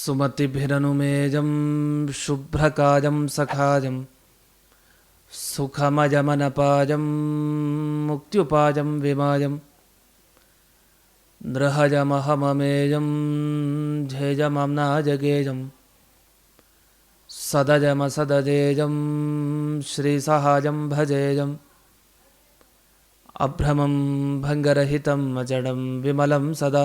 सुमतिभिरनुमेजं शुभ्रकाजं सखाजं सुखमजमनपाजं मुक्त्युपाजं विमाजं नृहजमहममेजं झेजमम्नाजगेजं सदजमसदजेजं श्रीसहाजं भजेजम् अभ्रमं भङ्गरहितम् अजडं विमलं सदा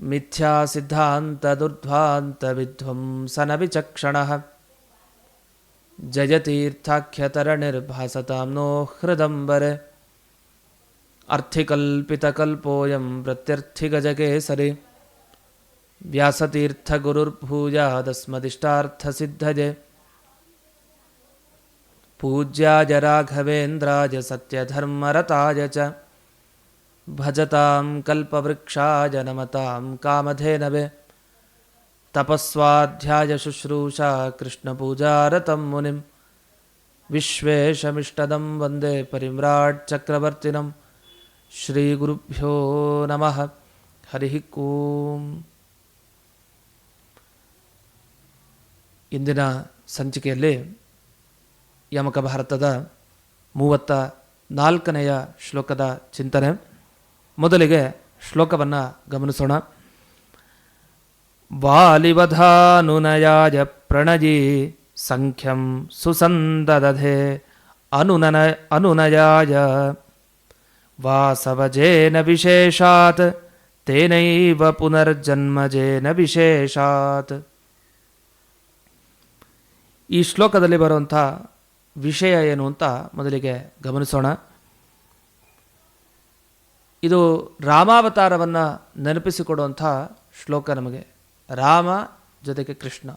मिथ्यासिद्धान्तदुर्ध्वान्तविध्वंसनविचक्षणः। जयतीर्थाख्यतरनिर्भासतां नो हृदम्बरे। अर्थिकल्पितकल्पोऽयं प्रत्यर्थिगजकेसरि। व्यासतीर्थगुरुर्भूयादस्मदिष्टार्थसिद्धये पूज्याय राघवेन्द्राय सत्यधर्मरताय च। ಭಜತಾಂ ಕಲ್ಪವೃಕ್ಷಾಯ ನಮತಾಂ ಕಾಮಧೇನವೆ. ತಪಸ್ವಾಧ್ಯಾಯ ಶುಶ್ರೂಷಾ ಕೃಷ್ಣಪೂಜಾರತಂ ಮುನಿಂ. ವಿಶ್ವೇಶಮಿಷ್ಟದಂ ವಂದೇ ಪರಿಮ್ರಾಟ್ ಚಕ್ರವರ್ತಿನಂ. ಶ್ರೀಗುರುಭ್ಯೋ ನಮಃ. ಹರಿ ಕೂಂ. ಇಂದಿನ ಸಂಚಿಕೆಯಲ್ಲಿ ಯಮಕ ಭಾರತದ ಮೂವತ್ತ ನಾಲ್ಕನೆಯ ಶ್ಲೋಕದ ಚಿಂತನೆ. ಮೊದಲಿಗೆ ಶ್ಲೋಕವನ್ನು ಗಮನಿಸೋಣ. ವಾಲಿವಧಾನುನಯಾಯ ಪ್ರಣಯಿ ಸಂಖ್ಯಂ ಸುಸಂದದಧೆ ಅನುನನ ಅನುನಯಾಯ ವಾಸವಜೇನ ವಿಶೇಷಾತ್ ತೇನೈವ ಪುನರ್ಜನ್ಮಜೇನ ವಿಶೇಷಾತ್. ಈ ಶ್ಲೋಕದಲ್ಲಿ ಬರುವಂಥ ವಿಷಯ ಏನು ಅಂತ ಮೊದಲಿಗೆ ಗಮನಿಸೋಣ. ಇದು ರಾಮಾವತಾರವನ್ನು ನೆನಪಿಸಿಕೊಡುವಂಥ ಶ್ಲೋಕ ನಮಗೆ. ರಾಮ ಜೊತೆಗೆ ಕೃಷ್ಣ.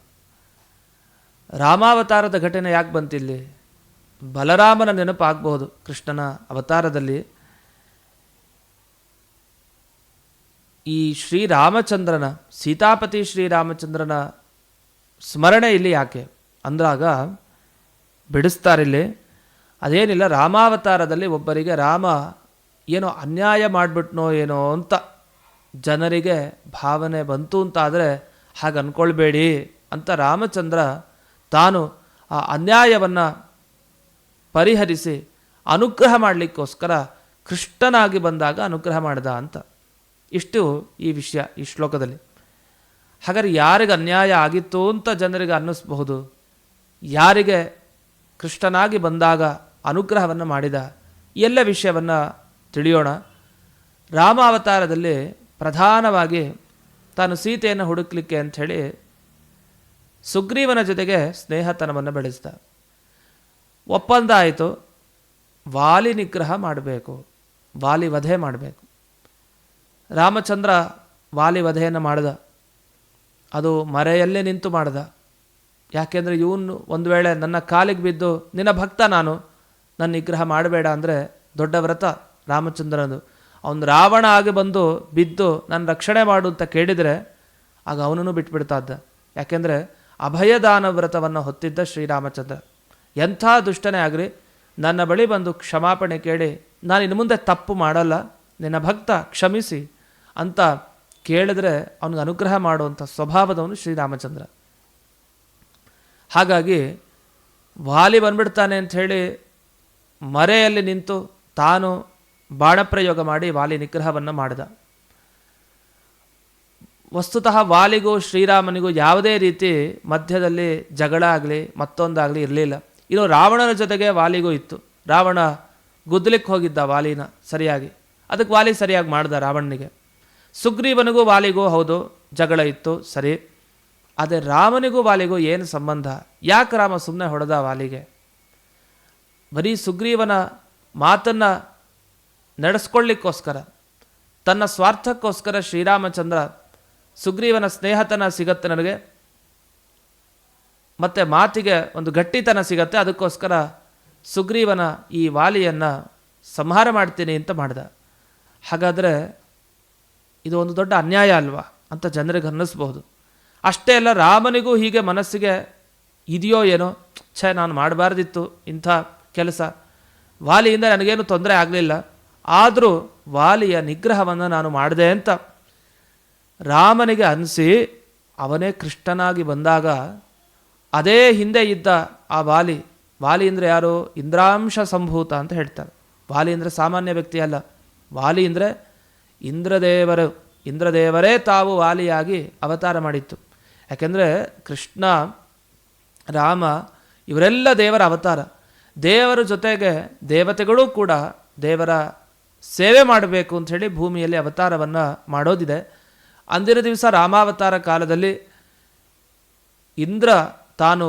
ರಾಮಾವತಾರದ ಘಟನೆ ಯಾಕೆ ಬಂತಿಲ್ಲಿ? ಬಲರಾಮನ ನೆನಪು ಆಗಬಹುದು ಕೃಷ್ಣನ ಅವತಾರದಲ್ಲಿ. ಈ ಶ್ರೀರಾಮಚಂದ್ರನ ಸೀತಾಪತಿ ಶ್ರೀರಾಮಚಂದ್ರನ ಸ್ಮರಣೆ ಇಲ್ಲಿ ಯಾಕೆ? ಅಂದಾಗ ಬಿಡಿಸ್ತಾರಿಲ್ಲಿ, ಅದೇನಿಲ್ಲ, ರಾಮಾವತಾರದಲ್ಲಿ ಒಬ್ಬರಿಗೆ ರಾಮ ಏನೋ ಅನ್ಯಾಯ ಮಾಡಿಬಿಟ್ನೋ ಏನೋ ಅಂತ ಜನರಿಗೆ ಭಾವನೆ ಬಂತು ಅಂತಾದರೆ ಹಾಗೆ ಅಂದ್ಕೊಳ್ಬೇಡಿ ಅಂತ ರಾಮಚಂದ್ರ ತಾನು ಆ ಅನ್ಯಾಯವನ್ನು ಪರಿಹರಿಸಿ ಅನುಗ್ರಹ ಮಾಡಲಿಕ್ಕೋಸ್ಕರ ಕೃಷ್ಣನಾಗಿ ಬಂದಾಗ ಅನುಗ್ರಹ ಮಾಡಿದ ಅಂತ. ಇಷ್ಟು ಈ ವಿಷಯ ಈ ಶ್ಲೋಕದಲ್ಲಿ. ಹಾಗಾದ್ರೆ ಯಾರಿಗೆ ಅನ್ಯಾಯ ಆಗಿತ್ತು ಅಂತ ಜನರಿಗೆ ಅನ್ನಿಸ್ಬಹುದು? ಯಾರಿಗೆ ಕೃಷ್ಣನಾಗಿ ಬಂದಾಗ ಅನುಗ್ರಹವನ್ನು ಮಾಡಿದ? ಎಲ್ಲ ವಿಷಯವನ್ನು ತಿಳಿಯೋಣ. ರಾಮ ಅವತಾರದಲ್ಲಿ ಪ್ರಧಾನವಾಗಿ ತಾನು ಸೀತೆಯನ್ನು ಹುಡುಕ್ಲಿಕ್ಕೆ ಅಂಥೇಳಿ ಸುಗ್ರೀವನ ಜೊತೆಗೆ ಸ್ನೇಹತನವನ್ನು ಬೆಳೆಸಿದ. ಒಪ್ಪಂದ ಆಯಿತು ವಾಲಿ ನಿಗ್ರಹ ಮಾಡಬೇಕು. ವಾಲಿ ವಧೆ ಮಾಡಬೇಕು. ರಾಮಚಂದ್ರ ವಾಲಿ ವಧೆಯನ್ನು ಮಾಡಿದ. ಅದು ಮರೆಯಲ್ಲೇ ನಿಂತು ಮಾಡ್ದ. ಯಾಕೆಂದರೆ ಇವನು ಒಂದು ವೇಳೆ ನನ್ನ ಕಾಲಿಗೆ ಬಿದ್ದು, ನಿನ್ನ ಭಕ್ತ ನಾನು, ನನ್ನ ನಿಗ್ರಹ ಮಾಡಬೇಡ ಅಂದರೆ ದೊಡ್ಡ ವ್ರತ. ರಾಮಚಂದ್ರನದು. ಅವನು ರಾವಣ ಆಗಿ ಬಂದು ಬಿದ್ದು ನಾನು ರಕ್ಷಣೆ ಮಾಡು ಅಂತ ಕೇಳಿದರೆ ಆಗ ಅವನನ್ನು ಬಿಟ್ಬಿಡ್ತಾ ಇದ್ದ. ಯಾಕೆಂದರೆ ಅಭಯದಾನ ವ್ರತವನ್ನು ಹೊತ್ತಿದ್ದ ಶ್ರೀರಾಮಚಂದ್ರ. ಎಂಥ ದುಷ್ಟನೇ ಆಗಲಿ, ನನ್ನ ಬಳಿ ಬಂದು ಕ್ಷಮಾಪಣೆ ಕೇಳಿ, ನಾನು ಇನ್ನು ಮುಂದೆ ತಪ್ಪು ಮಾಡಲ್ಲ, ನಿನ್ನ ಭಕ್ತ ಕ್ಷಮಿಸಿ ಅಂತ ಕೇಳಿದ್ರೆ ಅವನಿಗೆ ಅನುಗ್ರಹ ಮಾಡುವಂಥ ಸ್ವಭಾವದವನು ಶ್ರೀರಾಮಚಂದ್ರ. ಹಾಗಾಗಿ ವಾಲಿ ಬಂದ್ಬಿಡ್ತಾನೆ ಅಂಥೇಳಿ ಮರೆಯಲ್ಲಿ ನಿಂತು ತಾನು ಬಾಣಪ್ರಯೋಗ ಮಾಡಿ ವಾಲಿ ನಿಗ್ರಹವನ್ನು ಮಾಡಿದ. ವಸ್ತುತಃ ವಾಲಿಗೂ ಶ್ರೀರಾಮನಿಗೂ ಯಾವುದೇ ರೀತಿ ಮಧ್ಯದಲ್ಲಿ ಜಗಳ ಆಗಲಿ, ಮತ್ತೊಂದಾಗಲಿ ಇರಲಿಲ್ಲ. ಇನ್ನು ರಾವಣನ ಜೊತೆಗೆ ವಾಲಿಗೂ ಇತ್ತು. ರಾವಣ ಗುದ್ದಲಿಕ್ಕೆ ಹೋಗಿದ್ದ ವಾಲಿನ ಸರಿಯಾಗಿ. ಅದಕ್ಕೆ ವಾಲಿ ಸರಿಯಾಗಿ ಮಾಡ್ದ ರಾವಣನಿಗೆ. ಸುಗ್ರೀವನಿಗೂ ವಾಲಿಗೂ ಹೌದು, ಜಗಳ ಇತ್ತು, ಸರಿ. ಆದರೆ ರಾಮನಿಗೂ ವಾಲಿಗೂ ಏನು ಸಂಬಂಧ? ಯಾಕೆ ರಾಮ ಸುಮ್ಮನೆ ಹೊಡೆದ ವಾಲಿಗೆ? ಬರೀ ಸುಗ್ರೀವನ ಮಾತನ್ನು ನಡೆಸ್ಕೊಳ್ಳಿಕ್ಕೋಸ್ಕರ, ತನ್ನ ಸ್ವಾರ್ಥಕ್ಕೋಸ್ಕರ ಶ್ರೀರಾಮಚಂದ್ರ ಸುಗ್ರೀವನ ಸ್ನೇಹತನ ಸಿಗತ್ತೆ ನನಗೆ, ಮತ್ತು ಮಾತಿಗೆ ಒಂದು ಗಟ್ಟಿತನ ಸಿಗತ್ತೆ, ಅದಕ್ಕೋಸ್ಕರ ಸುಗ್ರೀವನ ಈ ವಾಲಿಯನ್ನು ಸಂಹಾರ ಮಾಡ್ತೀನಿ ಅಂತ ಮಾಡಿದ. ಹಾಗಾದರೆ ಇದು ಒಂದು ದೊಡ್ಡ ಅನ್ಯಾಯ ಅಲ್ವಾ ಅಂತ ಜನರಿಗೆ ಅನ್ನಿಸ್ಬೋದು ಅಷ್ಟೇ ಅಲ್ಲ, ರಾಮನಿಗೂ ಹೀಗೆ ಮನಸ್ಸಿಗೆ ಇದೆಯೋ ಏನೋ, ಛೇ ನಾನು ಮಾಡಬಾರ್ದಿತ್ತು ಇಂಥ ಕೆಲಸ. ವಾಲಿಯಿಂದ ನನಗೇನು ತೊಂದರೆ ಆಗಲಿಲ್ಲ. ಆದರೂ ವಾಲಿಯ ನಿಗ್ರಹವನ್ನು ನಾನು ಮಾಡಿದೆ ಅಂತ ರಾಮನಿಗೆ ಅನಿಸಿ ಅವನೇ ಕೃಷ್ಣನಾಗಿ ಬಂದಾಗ ಅದೇ ಹಿಂದೆ ಇದ್ದ ಆ ವಾಲಿ ವಾಲಿ ಅಂದರೆ ಯಾರು? ಇಂದ್ರಾಂಶ ಸಂಭೂತ ಅಂತ ಹೇಳ್ತಾರೆ. ವಾಲಿ ಅಂದರೆ ಸಾಮಾನ್ಯ ವ್ಯಕ್ತಿ ಅಲ್ಲ. ವಾಲಿ ಅಂದರೆ ಇಂದ್ರದೇವರು. ಇಂದ್ರದೇವರೇ ತಾವು ವಾಲಿಯಾಗಿ ಅವತಾರ ಮಾಡಿತ್ತು. ಯಾಕೆಂದರೆ ಕೃಷ್ಣ, ರಾಮ ಇವರೆಲ್ಲ ದೇವರ ಅವತಾರ. ದೇವರ ಜೊತೆಗೆ ದೇವತೆಗಳೂ ಕೂಡ ದೇವರ ಸೇವೆ ಮಾಡಬೇಕು ಅಂಥೇಳಿ ಭೂಮಿಯಲ್ಲಿ ಅವತಾರವನ್ನು ಮಾಡೋದಿದೆ. ಅಂದಿನ ದಿವಸ ರಾಮಾವತಾರ ಕಾಲದಲ್ಲಿ ಇಂದ್ರ ತಾನು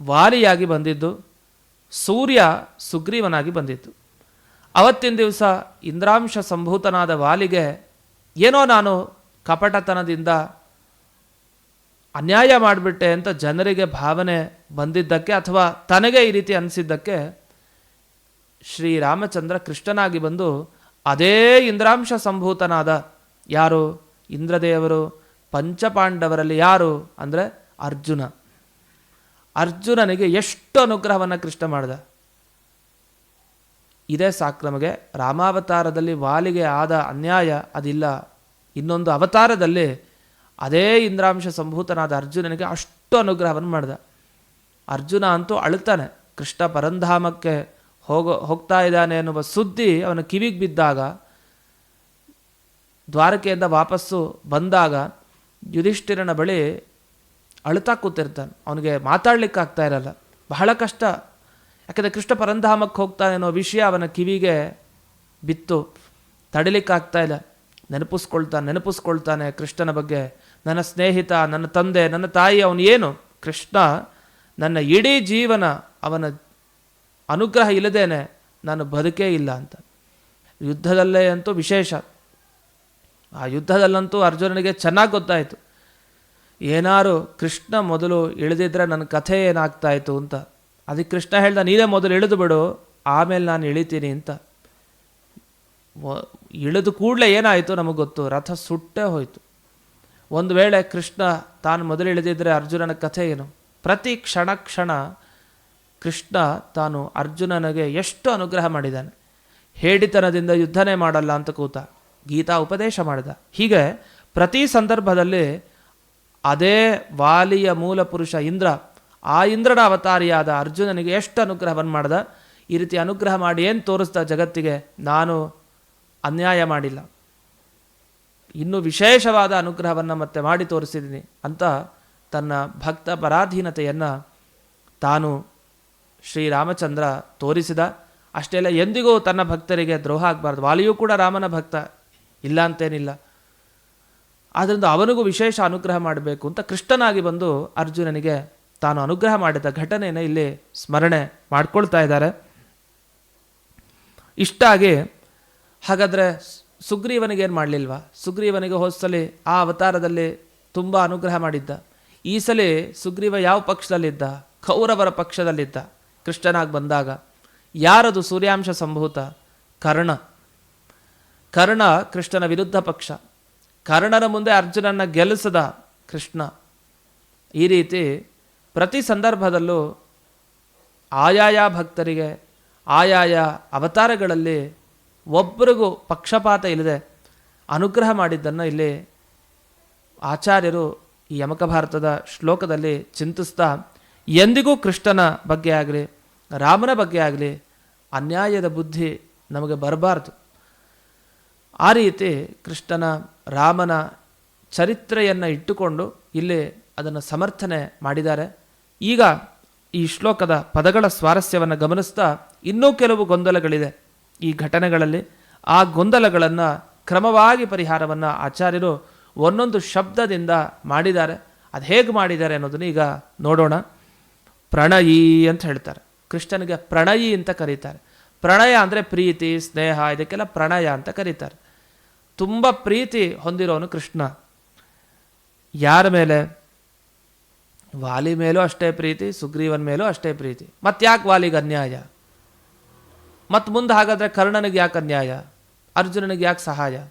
ವಾಲಿಯಾಗಿ ಬಂದಿದ್ದು, ಸೂರ್ಯ ಸುಗ್ರೀವನಾಗಿ ಬಂದಿತ್ತು. ಅವತ್ತಿನ ದಿವಸ ಇಂದ್ರಾಂಶ ಸಂಭೂತನಾದ ವಾಲಿಗೆ ಏನೋ ನಾನು ಕಪಟತನದಿಂದ ಅನ್ಯಾಯ ಮಾಡಿಬಿಟ್ಟೆ ಅಂತ ಜನರಿಗೆ ಭಾವನೆ ಬಂದಿದ್ದಕ್ಕೆ ಅಥವಾ ತನಗೆ ಈ ರೀತಿ ಅನಿಸಿದ್ದಕ್ಕೆ ಶ್ರೀರಾಮಚಂದ್ರ ಕೃಷ್ಣನಾಗಿ ಬಂದು ಅದೇ ಇಂದ್ರಾಂಶ ಸಂಭೂತನಾದ ಯಾರು ಇಂದ್ರದೇವರು ಪಂಚಪಾಂಡವರಲ್ಲಿ ಯಾರು ಅಂದರೆ ಅರ್ಜುನ ಅರ್ಜುನನಿಗೆ ಎಷ್ಟು ಅನುಗ್ರಹವನ್ನು ಕೃಷ್ಣ ಮಾಡಿದ? ಇದೇ ಸಾಕ್ರಮಗೆ ರಾಮಾವತಾರದಲ್ಲಿ ವಾಲಿಗೆ ಆದ ಅನ್ಯಾಯ ಅದಿಲ್ಲ. ಇನ್ನೊಂದು ಅವತಾರದಲ್ಲಿ ಅದೇ ಇಂದ್ರಾಂಶ ಸಂಭೂತನಾದ ಅರ್ಜುನನಿಗೆ ಅಷ್ಟು ಅನುಗ್ರಹವನ್ನು ಮಾಡಿದ. ಅರ್ಜುನ ಅಂತೂ ಅಳುತ್ತಾನೆ. ಕೃಷ್ಣ ಪರಂಧಾಮಕ್ಕೆ ಹೋಗೋ, ಹೋಗ್ತಾ ಇದ್ದಾನೆ ಎನ್ನುವ ಸುದ್ದಿ ಅವನ ಕಿವಿಗೆ ಬಿದ್ದಾಗ, ದ್ವಾರಕೆಯಿಂದ ವಾಪಸ್ಸು ಬಂದಾಗ ಯುಧಿಷ್ಠಿರನ ಬಳಿ ಅಳ್ತಾ ಕೂತಿರ್ತಾನೆ. ಅವನಿಗೆ ಮಾತಾಡ್ಲಿಕ್ಕೆ ಆಗ್ತಾ ಇರಲ್ಲ. ಬಹಳ ಕಷ್ಟ. ಯಾಕಂದರೆ ಕೃಷ್ಣ ಪರಂಧಾಮಕ್ಕೆ ಹೋಗ್ತಾನೆ ಅನ್ನೋ ವಿಷಯ ಅವನ ಕಿವಿಗೆ ಬಿತ್ತು. ತಡಿಲಿಕ್ಕಾಗ್ತಾ ಇಲ್ಲ. ನೆನಪಿಸ್ಕೊಳ್ತಾನೆ ನೆನಪಿಸ್ಕೊಳ್ತಾನೆ ಕೃಷ್ಣನ ಬಗ್ಗೆ. ನನ್ನ ಸ್ನೇಹಿತ, ನನ್ನ ತಂದೆ, ನನ್ನ ತಾಯಿ, ಅವನು ಏನು? ಕೃಷ್ಣ ನನ್ನ ಇಡೀ ಜೀವನ ಅವನ ಅನುಗ್ರಹ ಇಲ್ಲದೇನೆ ನಾನು ಬದುಕೇ ಇಲ್ಲ ಅಂತ. ಯುದ್ಧದಲ್ಲೇ ಅಂತೂ ವಿಶೇಷ. ಆ ಯುದ್ಧದಲ್ಲಂತೂ ಅರ್ಜುನನಿಗೆ ಚೆನ್ನಾಗಿ ಗೊತ್ತಾಯಿತು. ಏನಾರು ಕೃಷ್ಣ ಮೊದಲು ಇಳಿದಿದ್ರೆ ನನ್ನ ಕಥೆ ಏನಾಗ್ತಾಯಿತ್ತು ಅಂತ. ಅದಕ್ಕೆ ಕೃಷ್ಣ ಹೇಳ್ದ, ನೀನೇ ಮೊದಲು ಇಳಿದು ಬಿಡು, ಆಮೇಲೆ ನಾನು ಇಳಿತೀನಿ ಅಂತ. ಇಳಿದು ಕೂಡಲೇ ಏನಾಯಿತು ನಮಗೆ ಗೊತ್ತು? ರಥ ಸುಟ್ಟೇ ಹೋಯಿತು. ಒಂದು ವೇಳೆ ಕೃಷ್ಣ ತಾನು ಮೊದಲು ಇಳಿದಿದ್ರೆ ಅರ್ಜುನನ ಕಥೆ ಏನು? ಪ್ರತಿ ಕ್ಷಣ ಕ್ಷಣ ಕೃಷ್ಣ ತಾನು ಅರ್ಜುನನಿಗೆ ಎಷ್ಟು ಅನುಗ್ರಹ ಮಾಡಿದ್ದಾನೆ? ಹೇಡಿತನದಿಂದ ಯುದ್ಧನೇ ಮಾಡಲ್ಲ ಅಂತ ಕೂತ ಗೀತಾ ಉಪದೇಶ ಮಾಡಿದ. ಹೀಗೆ ಪ್ರತಿ ಸಂದರ್ಭದಲ್ಲಿ ಅದೇ ವಾಲಿಯ ಮೂಲ ಪುರುಷ ಇಂದ್ರ, ಆ ಇಂದ್ರನ ಅವತಾರಿಯಾದ ಅರ್ಜುನನಿಗೆ ಎಷ್ಟು ಅನುಗ್ರಹವನ್ನು ಮಾಡ್ದ? ಈ ರೀತಿ ಅನುಗ್ರಹ ಮಾಡಿ ಏನು ತೋರಿಸ್ದ ಜಗತ್ತಿಗೆ? ನಾನು ಅನ್ಯಾಯ ಮಾಡಿಲ್ಲ. ಇನ್ನೂ ವಿಶೇಷವಾದ ಅನುಗ್ರಹವನ್ನು ಮತ್ತೆ ಮಾಡಿ ತೋರಿಸಿದ್ದೀನಿ ಅಂತ ತನ್ನ ಭಕ್ತ ಪರಾಧೀನತೆಯನ್ನು ತಾನು ಶ್ರೀರಾಮಚಂದ್ರ ತೋರಿಸಿದ ಅಷ್ಟೇ ಅಲ್ಲ ಎಂದಿಗೂ ತನ್ನ ಭಕ್ತರಿಗೆ ದ್ರೋಹ ಆಗಬಾರ್ದು. ವಾಲಿಯೂ ಕೂಡ ರಾಮನ ಭಕ್ತ, ಇಲ್ಲ ಅಂತೇನಿಲ್ಲ. ಆದ್ದರಿಂದ ಅವನಿಗೂ ವಿಶೇಷ ಅನುಗ್ರಹ ಮಾಡಬೇಕು ಅಂತ ಕೃಷ್ಣನಾಗಿ ಬಂದು ಅರ್ಜುನನಿಗೆ ತಾನು ಅನುಗ್ರಹ ಮಾಡಿದ ಘಟನೆಯನ್ನು ಇಲ್ಲಿ ಸ್ಮರಣೆ ಮಾಡ್ಕೊಳ್ತಾ ಇದ್ದಾರೆ. ಇಷ್ಟಾಗಿ ಹಾಗಾದರೆ ಸುಗ್ರೀವನಿಗೆ ಏನು ಮಾಡಲಿಲ್ವಾ? ಸುಗ್ರೀವನಿಗೆ ಹೋದ್ಸಲಿ ಆ ಅವತಾರದಲ್ಲಿ ತುಂಬ ಅನುಗ್ರಹ ಮಾಡಿದ್ದ. ಈ ಸಲ ಸುಗ್ರೀವ ಯಾವ ಪಕ್ಷದಲ್ಲಿದ್ದ? ಕೌರವರ ಪಕ್ಷದಲ್ಲಿದ್ದ. ಕೃಷ್ಣನಾಗಿ ಬಂದಾಗ, ಯಾರದು ಸೂರ್ಯಾಂಶ ಸಂಭೂತ? ಕರ್ಣ. ಕರ್ಣ ಕೃಷ್ಣನ ವಿರುದ್ಧ ಪಕ್ಷ. ಕರ್ಣನ ಮುಂದೆ ಅರ್ಜುನನ ಗೆಲ್ಲಿಸದ ಕೃಷ್ಣ. ಈ ರೀತಿ ಪ್ರತಿ ಸಂದರ್ಭದಲ್ಲೂ ಆಯಾಯ ಭಕ್ತರಿಗೆ, ಆಯಾಯ ಅವತಾರಗಳಲ್ಲಿ ಒಬ್ಬರಿಗೂ ಪಕ್ಷಪಾತ ಇಲ್ಲದೆ ಅನುಗ್ರಹ ಮಾಡಿದ್ದನ್ನು ಇಲ್ಲಿ ಆಚಾರ್ಯರು ಈ ಯಮಕ ಭಾರತದ ಶ್ಲೋಕದಲ್ಲಿ ಚಿಂತಿಸ್ತಾ ಎಂದಿಗೂ ಕೃಷ್ಣನ ಬಗ್ಗೆ ಆಗಲಿ, ರಾಮನ ಬಗ್ಗೆ ಆಗಲಿ ಅನ್ಯಾಯದ ಬುದ್ಧಿ ನಮಗೆ ಬರಬಾರ್ದು. ಆ ರೀತಿ ಕೃಷ್ಣನ, ರಾಮನ ಚರಿತ್ರೆಯನ್ನು ಇಟ್ಟುಕೊಂಡು ಇಲ್ಲಿ ಅದನ್ನು ಸಮರ್ಥನೆ ಮಾಡಿದ್ದಾರೆ. ಈಗ ಈ ಶ್ಲೋಕದ ಪದಗಳ ಸ್ವಾರಸ್ಯವನ್ನು ಗಮನಿಸ್ತಾ ಇನ್ನೂ ಕೆಲವು ಗೊಂದಲಗಳಿದೆ ಈ ಘಟನೆಗಳಲ್ಲಿ. ಆ ಗೊಂದಲಗಳನ್ನು ಕ್ರಮವಾಗಿ ಪರಿಹಾರವನ್ನು ಆಚಾರ್ಯರು ಒಂದೊಂದು ಶಬ್ದದಿಂದ ಮಾಡಿದ್ದಾರೆ. ಅದು ಹೇಗೆ ಮಾಡಿದ್ದಾರೆ ಅನ್ನೋದನ್ನು ಈಗ ನೋಡೋಣ. ಪ್ರಣಯಿ ಅಂತ ಹೇಳ್ತಾರೆ. ಕೃಷ್ಣನಿಗೆ ಪ್ರಣಯಿ ಅಂತ ಕರೀತಾರೆ. ಪ್ರಣಯ ಅಂದರೆ ಪ್ರೀತಿ, ಸ್ನೇಹ, ಇದಕ್ಕೆಲ್ಲ ಪ್ರಣಯ ಅಂತ ಕರೀತಾರೆ. ತುಂಬ ಪ್ರೀತಿ ಹೊಂದಿರೋನು ಕೃಷ್ಣ. ಯಾರ ಮೇಲೆ? ವಾಲಿ ಮೇಲೂ ಅಷ್ಟೇ ಪ್ರೀತಿ, ಸುಗ್ರೀವನ್ ಮೇಲೂ ಅಷ್ಟೇ ಪ್ರೀತಿ. ಮತ್ತ್ಯಾಕೆ ವಾಲಿಗೆ ಅನ್ಯಾಯ? ಮತ್ತು ಮುಂದೆ ಹಾಗಾದರೆ ಕರ್ಣನಿಗೆ ಯಾಕೆ ಅನ್ಯಾಯ? ಅರ್ಜುನನಿಗೆ ಯಾಕೆ ಸಹಾಯ?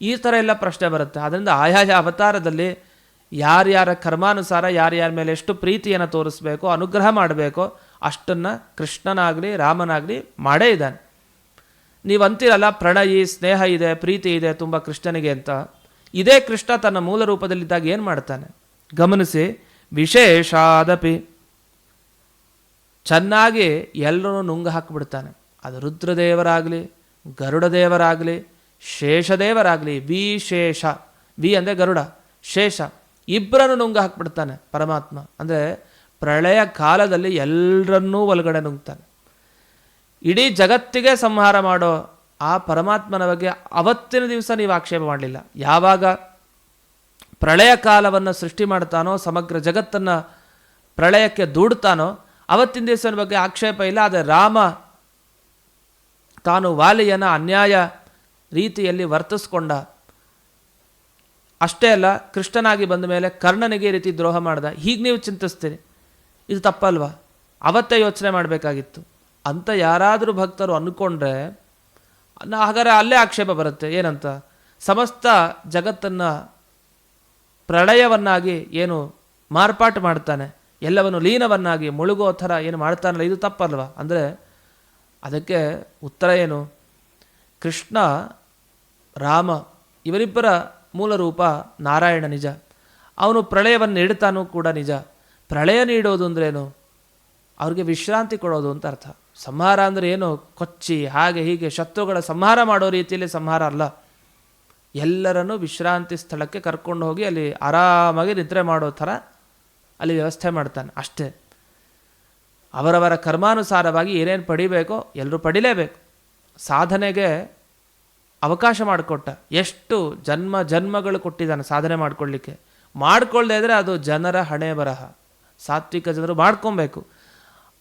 ಈ ಥರ ಎಲ್ಲ ಪ್ರಶ್ನೆ ಬರುತ್ತೆ. ಅದರಿಂದ ಆಯಾಯ ಅವತಾರದಲ್ಲಿ ಯಾರ್ಯಾರ ಕರ್ಮಾನುಸಾರ ಯಾರ್ಯಾರ ಮೇಲೆ ಎಷ್ಟು ಪ್ರೀತಿಯನ್ನು ತೋರಿಸ್ಬೇಕೋ, ಅನುಗ್ರಹ ಮಾಡಬೇಕೋ, ಅಷ್ಟನ್ನು ಕೃಷ್ಣನಾಗಲಿ, ರಾಮನಾಗಲಿ ಮಾಡೇ ಇದ್ದಾನೆ. ನೀವು ಅಂತೀರಲ್ಲ, ಪ್ರಣಯಿ, ಸ್ನೇಹ ಇದೆ, ಪ್ರೀತಿ ಇದೆ, ತುಂಬ ಕೃಷ್ಣನಿಗೆ ಅಂತ. ಇದೇ ಕೃಷ್ಣ ತನ್ನ ಮೂಲ ರೂಪದಲ್ಲಿದ್ದಾಗ ಏನು ಮಾಡ್ತಾನೆ? ಗಮನಿಸಿ, ವಿಶೇಷಾದಪಿ. ಚೆನ್ನಾಗಿ ಎಲ್ಲರೂ ನುಂಗ ಹಾಕಿಬಿಡ್ತಾನೆ. ಅದು ರುದ್ರದೇವರಾಗಲಿ, ಗರುಡದೇವರಾಗಲಿ, ಶೇಷದೇವರಾಗಲಿ, ವಿಶೇಷ. ವಿ ಅಂದರೆ ಗರುಡ, ಶೇಷ. ಇಬ್ಬರನ್ನು ನುಂಗ ಹಾಕ್ಬಿಡ್ತಾನೆ ಪರಮಾತ್ಮ. ಅಂದರೆ ಪ್ರಳಯ ಕಾಲದಲ್ಲಿ ಎಲ್ಲರನ್ನೂ ಒಳಗಡೆ ನುಂಗ್ತಾನೆ. ಇಡೀ ಜಗತ್ತಿಗೆ ಸಂಹಾರ ಮಾಡೋ ಆ ಪರಮಾತ್ಮನ ಬಗ್ಗೆ ಅವತ್ತಿನ ದಿವಸ ನೀವು ಆಕ್ಷೇಪ ಮಾಡಲಿಲ್ಲ. ಯಾವಾಗ ಪ್ರಳಯ ಕಾಲವನ್ನು ಸೃಷ್ಟಿ ಮಾಡ್ತಾನೋ, ಸಮಗ್ರ ಜಗತ್ತನ್ನು ಪ್ರಳಯಕ್ಕೆ ದೂಡ್ತಾನೋ, ಅವತ್ತಿನ ದಿವಸನ ಬಗ್ಗೆ ಆಕ್ಷೇಪ ಇಲ್ಲ. ಆದರೆ ರಾಮ ತಾನು ವಾಲಿಯನ ಅನ್ಯಾಯ ರೀತಿಯಲ್ಲಿ ವರ್ತಿಸ್ಕೊಂಡ ಅಷ್ಟೇ ಅಲ್ಲ, ಕೃಷ್ಣನಾಗಿ ಬಂದ ಮೇಲೆ ಕರ್ಣನಿಗೆ ರೀತಿ ದ್ರೋಹ ಮಾಡ್ದ. ಹೀಗೆ ನೀವು ಚಿಂತಿಸ್ತೀರಿ? ಇದು ತಪ್ಪಲ್ವಾ? ಅವತ್ತೇ ಯೋಚನೆ ಮಾಡಬೇಕಾಗಿತ್ತು. ಅಂತ ಯಾರಾದರೂ ಭಕ್ತರು ಅಂದ್ಕೊಂಡ್ರೆ ಹಾಗಾದ್ರೆ ಅಲ್ಲೇ ಆಕ್ಷೇಪ ಬರುತ್ತೆ. ಏನಂತ? ಸಮಸ್ತ ಜಗತ್ತನ್ನು ಪ್ರಳಯವನ್ನಾಗಿ ಏನು ಮಾರ್ಪಾಟು ಮಾಡ್ತಾನೆ. ಎಲ್ಲವನ್ನು ಲೀನವನ್ನಾಗಿ ಮುಳುಗೋ ಥರ ಏನು ಮಾಡ್ತಾನಲ್ಲ, ಇದು ತಪ್ಪಲ್ವಾ? ಅಂದರೆ ಅದಕ್ಕೆ ಉತ್ತರ ಏನು? ಕೃಷ್ಣ, ರಾಮ, ಇವರಿಬ್ಬರ ಮೂಲ ರೂಪ ನಾರಾಯಣ ನಿಜ. ಅವನು ಪ್ರಳಯವನ್ನು ನೀಡುತ್ತಾನೂ ಕೂಡ ನಿಜ. ಪ್ರಳಯ ನೀಡೋದು ಅಂದ್ರೇನು ಅವ್ರಿಗೆ ವಿಶ್ರಾಂತಿ ಕೊಡೋದು ಅಂತ ಅರ್ಥ. ಸಂಹಾರ ಅಂದರೆ ಏನು? ಕೊಚ್ಚಿ, ಹಾಗೆ ಹೀಗೆ ಶತ್ರುಗಳ ಸಂಹಾರ ಮಾಡೋ ರೀತಿಯಲ್ಲಿ ಸಂಹಾರ ಅಲ್ಲ. ಎಲ್ಲರನ್ನು ವಿಶ್ರಾಂತಿ ಸ್ಥಳಕ್ಕೆ ಕರ್ಕೊಂಡು ಹೋಗಿ ಅಲ್ಲಿ ಆರಾಮಾಗಿ ನಿದ್ರೆ ಮಾಡೋ ಥರ ಅಲ್ಲಿ ವ್ಯವಸ್ಥೆ ಮಾಡ್ತಾನೆ ಅಷ್ಟೇ. ಅವರವರ ಕರ್ಮಾನುಸಾರವಾಗಿ ಏನೇನು ಪಡಿಬೇಕೋ ಎಲ್ಲರೂ ಪಡಿಲೇಬೇಕು. ಸಾಧನೆಗೆ ಅವಕಾಶ ಮಾಡಿಕೊಟ್ಟ. ಎಷ್ಟು ಜನ್ಮ, ಜನ್ಮಗಳು ಕೊಟ್ಟಿದ್ದಾನೆ ಸಾಧನೆ ಮಾಡ್ಕೊಳ್ಳಿಕ್ಕೆ. ಮಾಡ್ಕೊಳ್ಳದೆ ಇದ್ರೆ ಅದು ಜನರ ಹಣೆ ಬರಹ. ಸಾತ್ವಿಕ ಜನರು ಮಾಡ್ಕೊಬೇಕು.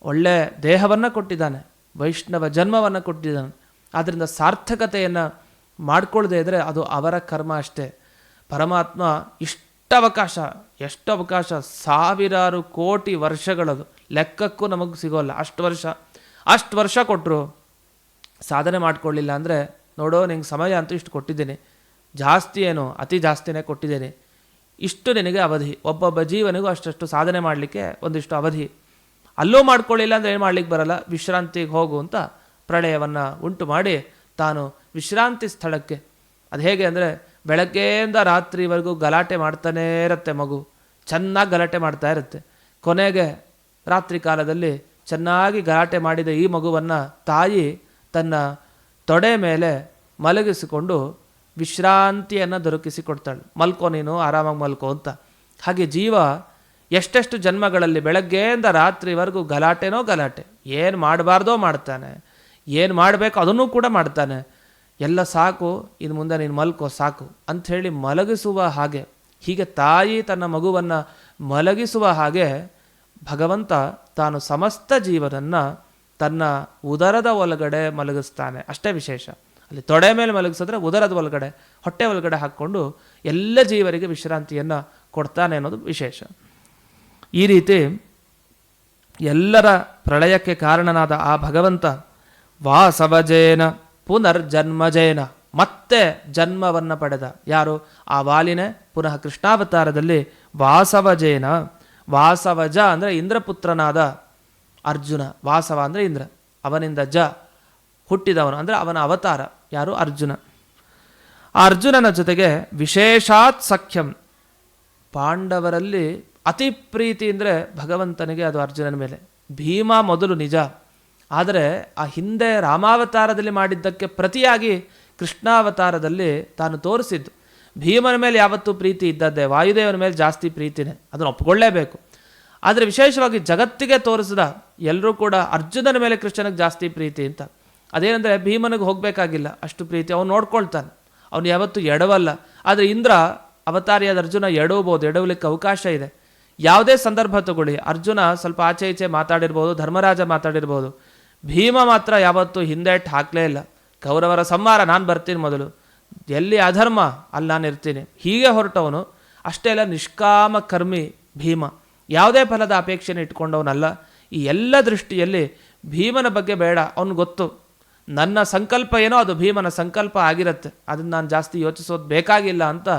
ಒಳ್ಳೆ ದೇಹವನ್ನು ಕೊಟ್ಟಿದ್ದಾನೆ, ವೈಷ್ಣವ ಜನ್ಮವನ್ನು ಕೊಟ್ಟಿದ್ದಾನೆ. ಆದ್ದರಿಂದ ಸಾರ್ಥಕತೆಯನ್ನು ಮಾಡಿಕೊಳ್ಳದೆ ಇದ್ದರೆ ಅದು ಅವರ ಕರ್ಮ ಅಷ್ಟೇ. ಪರಮಾತ್ಮ ಇಷ್ಟು ಅವಕಾಶ, ಎಷ್ಟು ಅವಕಾಶ? ಸಾವಿರಾರು ಕೋಟಿ ವರ್ಷಗಳದು. ಲೆಕ್ಕಕ್ಕೂ ನಮಗೆ ಸಿಗೋಲ್ಲ. ಅಷ್ಟು ವರ್ಷ ಅಷ್ಟು ವರ್ಷ ಕೊಟ್ಟರು ಸಾಧನೆ ಮಾಡಿಕೊಳ್ಳಿಲ್ಲ ಅಂದರೆ ನೋಡೋ, ನಿಂಗೆ ಸಮಯ ಅಂತೂ ಇಷ್ಟು ಕೊಟ್ಟಿದ್ದೀನಿ. ಜಾಸ್ತಿ ಏನು, ಅತಿ ಜಾಸ್ತಿನೇ ಕೊಟ್ಟಿದ್ದೇನೆ. ಇಷ್ಟು ನಿನಗೆ ಅವಧಿ. ಒಬ್ಬೊಬ್ಬ ಜೀವನಿಗೂ ಅಷ್ಟಷ್ಟು ಸಾಧನೆ ಮಾಡಲಿಕ್ಕೆ ಒಂದಿಷ್ಟು ಅವಧಿ. ಅಲ್ಲೂ ಮಾಡ್ಕೊಳ್ಳಿಲ್ಲ ಅಂದರೆ ಏನು ಮಾಡ್ಲಿಕ್ಕೆ ಬರಲ್ಲ? ವಿಶ್ರಾಂತಿಗೆ ಹೋಗು ಅಂತ ಪ್ರಳಯವನ್ನು ಉಂಟು ಮಾಡಿ ತಾನು ವಿಶ್ರಾಂತಿ ಸ್ಥಳಕ್ಕೆ. ಅದು ಹೇಗೆ ಅಂದರೆ, ಬೆಳಗ್ಗೆಯಿಂದ ರಾತ್ರಿವರೆಗೂ ಗಲಾಟೆ ಮಾಡ್ತಾನೇ ಇರುತ್ತೆ ಮಗು. ಚೆನ್ನಾಗಿ ಗಲಾಟೆ ಮಾಡ್ತಾ ಇರುತ್ತೆ. ಕೊನೆಗೆ ರಾತ್ರಿ ಕಾಲದಲ್ಲಿ ಚೆನ್ನಾಗಿ ಗಲಾಟೆ ಮಾಡಿದ ಈ ಮಗುವನ್ನು ತಾಯಿ ತನ್ನ ತೊಡೆ ಮೇಲೆ ಮಲಗಿಸಿಕೊಂಡು ವಿಶ್ರಾಂತಿಯನ್ನು ದೊರಕಿಸಿಕೊಡ್ತಾಳೆ. ಮಲ್ಕೋ ನೀನು, ಆರಾಮಾಗಿ ಮಲ್ಕೋ ಅಂತ. ಹಾಗೆ ಜೀವ ಎಷ್ಟೆಷ್ಟು ಜನ್ಮಗಳಲ್ಲಿ ಬೆಳಗ್ಗೆಯಿಂದ ರಾತ್ರಿವರೆಗೂ ಗಲಾಟೆನೋ ಗಲಾಟೆ. ಏನು ಮಾಡಬಾರ್ದೋ ಮಾಡ್ತಾನೆ. ಏನು ಮಾಡಬೇಕು ಅದನ್ನೂ ಕೂಡ ಮಾಡ್ತಾನೆ. ಎಲ್ಲ ಸಾಕು ಇನ್ನು ಮುಂದೆ ನೀನು ಮಲ್ಕೋ, ಸಾಕು ಅಂಥೇಳಿ ಮಲಗಿಸುವ ಹಾಗೆ, ಹೀಗೆ ತಾಯಿ ತನ್ನ ಮಗುವನ್ನು ಮಲಗಿಸುವ ಹಾಗೆ ಭಗವಂತ ತಾನು ಸಮಸ್ತ ಜೀವನನ್ನು ತನ್ನ ಉದರದ ಒಳಗಡೆ ಮಲಗಿಸ್ತಾನೆ. ಅಷ್ಟೇ ವಿಶೇಷ. ಅಲ್ಲಿ ತೊಡೆ ಮೇಲೆ ಮಲಗಿಸಿದ್ರೆ ಉದರದ ಒಳಗಡೆ, ಹೊಟ್ಟೆ ಒಳಗಡೆ ಹಾಕ್ಕೊಂಡು ಎಲ್ಲ ಜೀವರಿಗೆ ವಿಶ್ರಾಂತಿಯನ್ನು ಕೊಡ್ತಾನೆ ಅನ್ನೋದು ವಿಶೇಷ. ಈ ರೀತಿ ಎಲ್ಲರ ಪ್ರಳಯಕ್ಕೆ ಕಾರಣನಾದ ಆ ಭಗವಂತ ವಾಸವಜೇನ ಪುನರ್ಜನ್ಮಜೇನ, ಮತ್ತೆ ಜನ್ಮವನ್ನು ಪಡೆದ. ಯಾರು? ಆ ವಾಲಿನೆ ಪುನಃ ಕೃಷ್ಣಾವತಾರದಲ್ಲಿ ವಾಸವಜೇನ. ವಾಸವಜ ಅಂದರೆ ಇಂದ್ರಪುತ್ರನಾದ ಅರ್ಜುನ, ವಾಸವ ಅಂದರೆ ಇಂದ್ರ. ಅವನಿಂದ ಜ ಹುಟ್ಟಿದವನು ಅಂದರೆ ಅವನ ಅವತಾರ. ಯಾರು? ಅರ್ಜುನ. ಆ ಅರ್ಜುನನ ಜೊತೆಗೆ ವಿಶೇಷಾತ್ ಸಖ್ಯಂ. ಪಾಂಡವರಲ್ಲಿ ಅತಿ ಪ್ರೀತಿ ಅಂದರೆ ಭಗವಂತನಿಗೆ ಅದು ಅರ್ಜುನನ ಮೇಲೆ. ಭೀಮ ಮೊದಲು ನಿಜ. ಆದರೆ ಆ ಹಿಂದೆ ರಾಮಾವತಾರದಲ್ಲಿ ಮಾಡಿದ್ದಕ್ಕೆ ಪ್ರತಿಯಾಗಿ ಕೃಷ್ಣಾವತಾರದಲ್ಲಿ ತಾನು ತೋರಿಸಿದ್ದು. ಭೀಮನ ಮೇಲೆ ಯಾವತ್ತೂ ಪ್ರೀತಿ ಇದ್ದದ್ದೇ, ವಾಯುದೇವನ ಮೇಲೆ ಜಾಸ್ತಿ ಪ್ರೀತಿನೇ. ಅದನ್ನು ಒಪ್ಪಿಕೊಳ್ಳೇಬೇಕು ಆದರೆ ವಿಶೇಷವಾಗಿ ಜಗತ್ತಿಗೆ ತೋರಿಸಿದ ಎಲ್ಲರೂ ಕೂಡ ಅರ್ಜುನನ ಮೇಲೆ ಕೃಷ್ಣನಿಗೆ ಜಾಸ್ತಿ ಪ್ರೀತಿ ಅಂತ. ಅದೇನೆಂದರೆ ಭೀಮನಿಗೆ ಹೋಗಬೇಕಾಗಿಲ್ಲ, ಅಷ್ಟು ಪ್ರೀತಿ ಅವನು ನೋಡ್ಕೊಳ್ತಾನೆ. ಅವನು ಯಾವತ್ತೂ ಎಡವಲ್ಲ. ಆದರೆ ಇಂದ್ರ ಅವತಾರಿಯಾದ ಅರ್ಜುನ ಎಡವಬಹುದು, ಎಡವಲಿಕ್ಕೆ ಅವಕಾಶ ಇದೆ. ಯಾವುದೇ ಸಂದರ್ಭ ತಗೊಳ್ಳಿ. ಅರ್ಜುನ ಸ್ವಲ್ಪ ಆಚೆ ಈಚೆ ಮಾತಾಡಿರ್ಬೋದು, ಧರ್ಮರಾಜ ಮಾತಾಡಿರ್ಬೋದು. ಭೀಮ ಮಾತ್ರ ಯಾವತ್ತೂ ಹಿಂದೆಟ್ಟು ಹಾಕಲೇ ಇಲ್ಲ. ಕೌರವರ ಸಂಹಾರ ನಾನು ಬರ್ತೀನಿ ಮೊದಲು. ಎಲ್ಲಿ ಅಧರ್ಮ, ಅಲ್ಲಿ ನಾನು ಇರ್ತೀನಿ. ಹೀಗೆ ಹೊರಟವನು. ಅಷ್ಟೇ ಅಲ್ಲ, ನಿಷ್ಕಾಮ ಕರ್ಮಿ ಭೀಮ. ಯಾವುದೇ ಫಲದ ಅಪೇಕ್ಷೆಯನ್ನು ಇಟ್ಕೊಂಡವನಲ್ಲ. ಈ ಎಲ್ಲ ದೃಷ್ಟಿಯಲ್ಲಿ ಭೀಮನ ಬಗ್ಗೆ ಬೇಡ, ಅವನು ಗೊತ್ತು. ನನ್ನ ಸಂಕಲ್ಪ ಏನೋ ಅದು ಭೀಮನ ಸಂಕಲ್ಪ ಆಗಿರುತ್ತೆ. ಅದನ್ನು ನಾನು ಜಾಸ್ತಿ ಯೋಚಿಸೋದು ಬೇಕಾಗಿಲ್ಲ ಅಂತ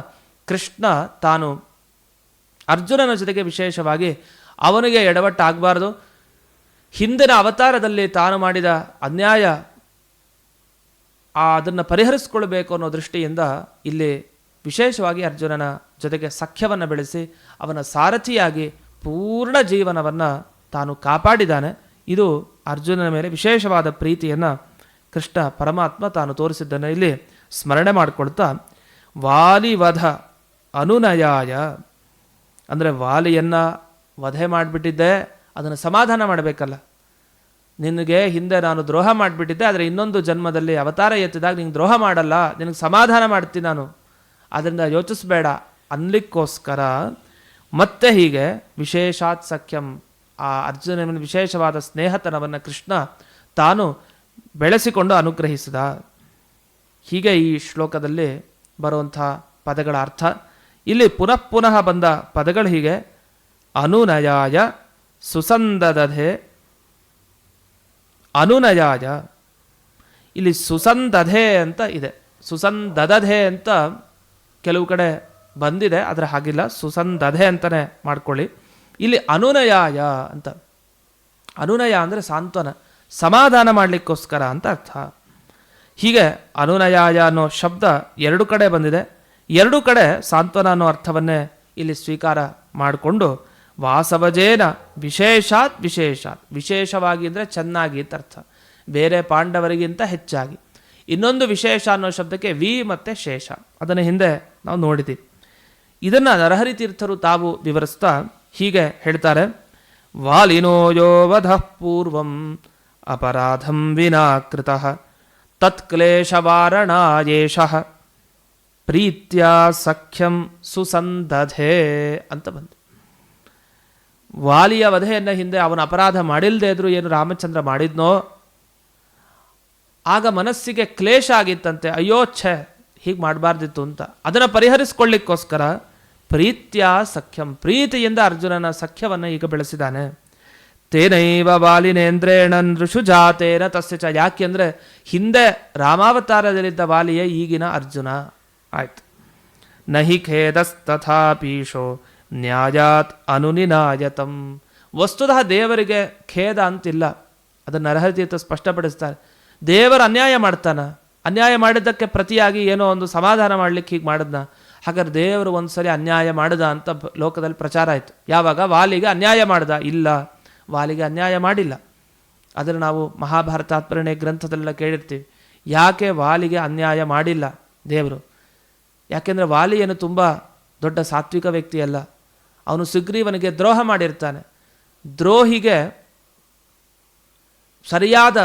ಕೃಷ್ಣ ತಾನು ಅರ್ಜುನನ ಜೊತೆಗೆ ವಿಶೇಷವಾಗಿ ಅವನಿಗೆ ಎಡವಟ್ಟಾಗಬಾರ್ದು. ಹಿಂದಿನ ಅವತಾರದಲ್ಲಿ ತಾನು ಮಾಡಿದ ಅನ್ಯಾಯ, ಆ ಅದನ್ನು ಪರಿಹರಿಸ್ಕೊಳ್ಬೇಕು ಅನ್ನೋ ದೃಷ್ಟಿಯಿಂದ ಇಲ್ಲಿ ವಿಶೇಷವಾಗಿ ಅರ್ಜುನನ ಜೊತೆಗೆ ಸಖ್ಯವನ್ನು ಬೆಳೆಸಿ ಅವನ ಸಾರಥಿಯಾಗಿ ಪೂರ್ಣ ಜೀವನವನ್ನು ತಾನು ಕಾಪಾಡಿದ್ದಾನೆ. ಇದು ಅರ್ಜುನನ ಮೇಲೆ ವಿಶೇಷವಾದ ಪ್ರೀತಿಯನ್ನು ಕೃಷ್ಣ ಪರಮಾತ್ಮ ತಾನು ತೋರಿಸಿದ್ದನ್ನು ಇಲ್ಲಿ ಸ್ಮರಣೆ ಮಾಡಿಕೊಳ್ತಾ, ವಾಲಿವಧ ಅನುನಯಾಯ. ಅಂದರೆ ವಾಲಿಯನ್ನು ವಧೆ ಮಾಡಿಬಿಟ್ಟಿದ್ದೆ, ಅದನ್ನು ಸಮಾಧಾನ ಮಾಡಬೇಕಲ್ಲ. ನಿನಗೆ ಹಿಂದೆ ನಾನು ದ್ರೋಹ ಮಾಡಿಬಿಟ್ಟಿದ್ದೆ, ಆದರೆ ಇನ್ನೊಂದು ಜನ್ಮದಲ್ಲಿ ಅವತಾರ ಎತ್ತಿದಾಗ ನಿಂಗೆ ದ್ರೋಹ ಮಾಡಲ್ಲ, ನಿನಗೆ ಸಮಾಧಾನ ಮಾಡ್ತೀನಿ ನಾನು. ಅದರಿಂದ ಯೋಚಿಸ್ಬೇಡ. ಅನ್ಲಿಕ್ಕೋಸ್ಕರ ಮತ್ತೆ ಹೀಗೆ ವಿಶೇಷಾತ್ ಸಖ್ಯಂ, ಆ ಅರ್ಜುನನ ವಿಶೇಷವಾದ ಸ್ನೇಹತನವನ್ನು ಕೃಷ್ಣ ತಾನು ಬೆಳೆಸಿಕೊಂಡು ಅನುಗ್ರಹಿಸಿದ. ಹೀಗೆ ಈ ಶ್ಲೋಕದಲ್ಲಿ ಬರುವಂಥ ಪದಗಳ ಅರ್ಥ. ಇಲ್ಲಿ ಪುನಃ ಪುನಃ ಬಂದ ಪದಗಳು ಹೀಗೆ. ಅನುನಯಾಯ ಸುಸಂದದಧೆ, ಅನುನಯಾಯ. ಇಲ್ಲಿ ಸುಸಂದಧೆ ಅಂತ ಇದೆ. ಸುಸಂದದಧೆ ಅಂತ ಕೆಲವು ಕಡೆ ಬಂದಿದೆ, ಆದರೆ ಹಾಗಿಲ್ಲ. ಸುಸಂದಧೆ ಅಂತಲೇ ಮಾಡ್ಕೊಳ್ಳಿ. ಇಲ್ಲಿ ಅನುನಯಾಯ ಅಂತ. ಅನುನಯ ಅಂದರೆ ಸಾಂತ್ವನ. ಸಮಾಧಾನ ಮಾಡಲಿಕ್ಕೋಸ್ಕರ ಅಂತ ಅರ್ಥ. ಹೀಗೆ ಅನುನಯಾಯ ಅನ್ನೋ ಶಬ್ದ ಎರಡು ಕಡೆ ಬಂದಿದೆ. ಎರಡು ಕಡೆ ಸಾಂತ್ವನ ಅನ್ನೋ ಅರ್ಥವನ್ನೇ ಇಲ್ಲಿ ಸ್ವೀಕಾರ ಮಾಡಿಕೊಂಡು, ವಾಸವಜೇನ ವಿಶೇಷಾತ್ ವಿಶೇಷಾತ್. ವಿಶೇಷವಾಗಿ ಅಂದರೆ ಚೆನ್ನಾಗಿ ಅಂತ ಅರ್ಥ. ಬೇರೆ ಪಾಂಡವರಿಗಿಂತ ಹೆಚ್ಚಾಗಿ. ಇನ್ನೊಂದು ವಿಶೇಷ ಅನ್ನೋ ಶಬ್ದಕ್ಕೆ ವಿ ಮತ್ತು ಶೇಷ. ಅದನ್ನು ಹಿಂದೆ ನಾವು ನೋಡಿದ್ದೀವಿ ಇದನ್ನು ನರಹರಿ ತೀರ್ಥರು ತಾವು ವಿವರಿಸ್ತಾ ಹೀಗೆ ಹೇಳ್ತಾರೆ. ವಾಲಿನೋ ಯೋ ವಧಃ ಪೂರ್ವಂ ಅಪರಾಧಂ ವಿನಾಕೃತ ತತ್ಕ್ಲೇಶವಾರಣಾಯೇಷ ಪ್ರೀತ್ಯ ಸಖ್ಯಂ ಸುಸಂದಧೆ ಅಂತ ಬಂತು. ವಾಲಿಯ ವಧೆಯನ್ನು ಹಿಂದೆ ಅವನ ಅಪರಾಧ ಮಾಡಿಲ್ಲದೆ ಇದ್ರು ಏನು ರಾಮಚಂದ್ರ ಮಾಡಿದ್ನೋ? ಆಗ ಮನಸ್ಸಿಗೆ ಕ್ಲೇಶ ಆಗಿತ್ತಂತೆ, ಅಯ್ಯೋ ಛೆ, ಹೀಗೆ ಮಾಡಬಾರ್ದಿತ್ತು ಅಂತ. ಅದನ್ನು ಪರಿಹರಿಸ್ಕೊಳ್ಳಿಕ್ಕೋಸ್ಕರ ಪ್ರೀತ್ಯ ಸಖ್ಯಂ, ಪ್ರೀತಿಯಿಂದ ಅರ್ಜುನನ ಸಖ್ಯವನ್ನು ಈಗ ಬೆಳೆಸಿದ್ದಾನೆ ತೇನೈವ ವಾಲಿನೇಂದ್ರೇಣ ನೃಷು ತಸ್ಯ ಚ. ಯಾಕೆ ಅಂದರೆ ಹಿಂದೆ ರಾಮಾವತಾರದಲ್ಲಿದ್ದ ವಾಲಿಯೇ ಈಗಿನ ಅರ್ಜುನ. ಆಯ್ತು. ನಹಿ ಖೇದಸ್ತಥಾಪೀಶೋ ನ್ಯಾಯಾತ್ ಅನುನಿನಾಯತಂ. ವಸ್ತುತಃ ದೇವರಿಗೆ ಖೇದ ಅಂತಿಲ್ಲ. ಅದನ್ನು ನರಹತೀರ್ಥ ಸ್ಪಷ್ಟಪಡಿಸ್ತಾರೆ. ದೇವರು ಅನ್ಯಾಯ ಮಾಡ್ತಾನ. ಅನ್ಯಾಯ ಮಾಡಿದ್ದಕ್ಕೆ ಪ್ರತಿಯಾಗಿ ಏನೋ ಒಂದು ಸಮಾಧಾನ ಮಾಡಲಿಕ್ಕೆ ಹೀಗೆ ಮಾಡಿದ್ನ. ಹಾಗಾದ್ರೆ ದೇವರು ಒಂದ್ಸರಿ ಅನ್ಯಾಯ ಮಾಡಿದ ಅಂತ ಲೋಕದಲ್ಲಿ ಪ್ರಚಾರ ಆಯಿತು. ಯಾವಾಗ? ವಾಲಿಗೆ ಅನ್ಯಾಯ ಮಾಡ್ದ. ಇಲ್ಲ. ವಾಲಿಗೆ ಅನ್ಯಾಯ ಮಾಡಿಲ್ಲ. ಆದರೆ ನಾವು ಮಹಾಭಾರತ ತಾತ್ಪರ್ಣೆ ಗ್ರಂಥದಲ್ಲೆಲ್ಲ ಕೇಳಿರ್ತೀವಿ. ಯಾಕೆ ವಾಲಿಗೆ ಅನ್ಯಾಯ ಮಾಡಿಲ್ಲ ದೇವರು? ಯಾಕೆಂದರೆ ವಾಲಿ ಏನು ತುಂಬ ದೊಡ್ಡ ಸಾತ್ವಿಕ ವ್ಯಕ್ತಿಯಲ್ಲ ಅವನು ಸುಗ್ರೀವನಿಗೆ ದ್ರೋಹ ಮಾಡಿರ್ತಾನೆ. ದ್ರೋಹಿಗೆ ಸರಿಯಾದ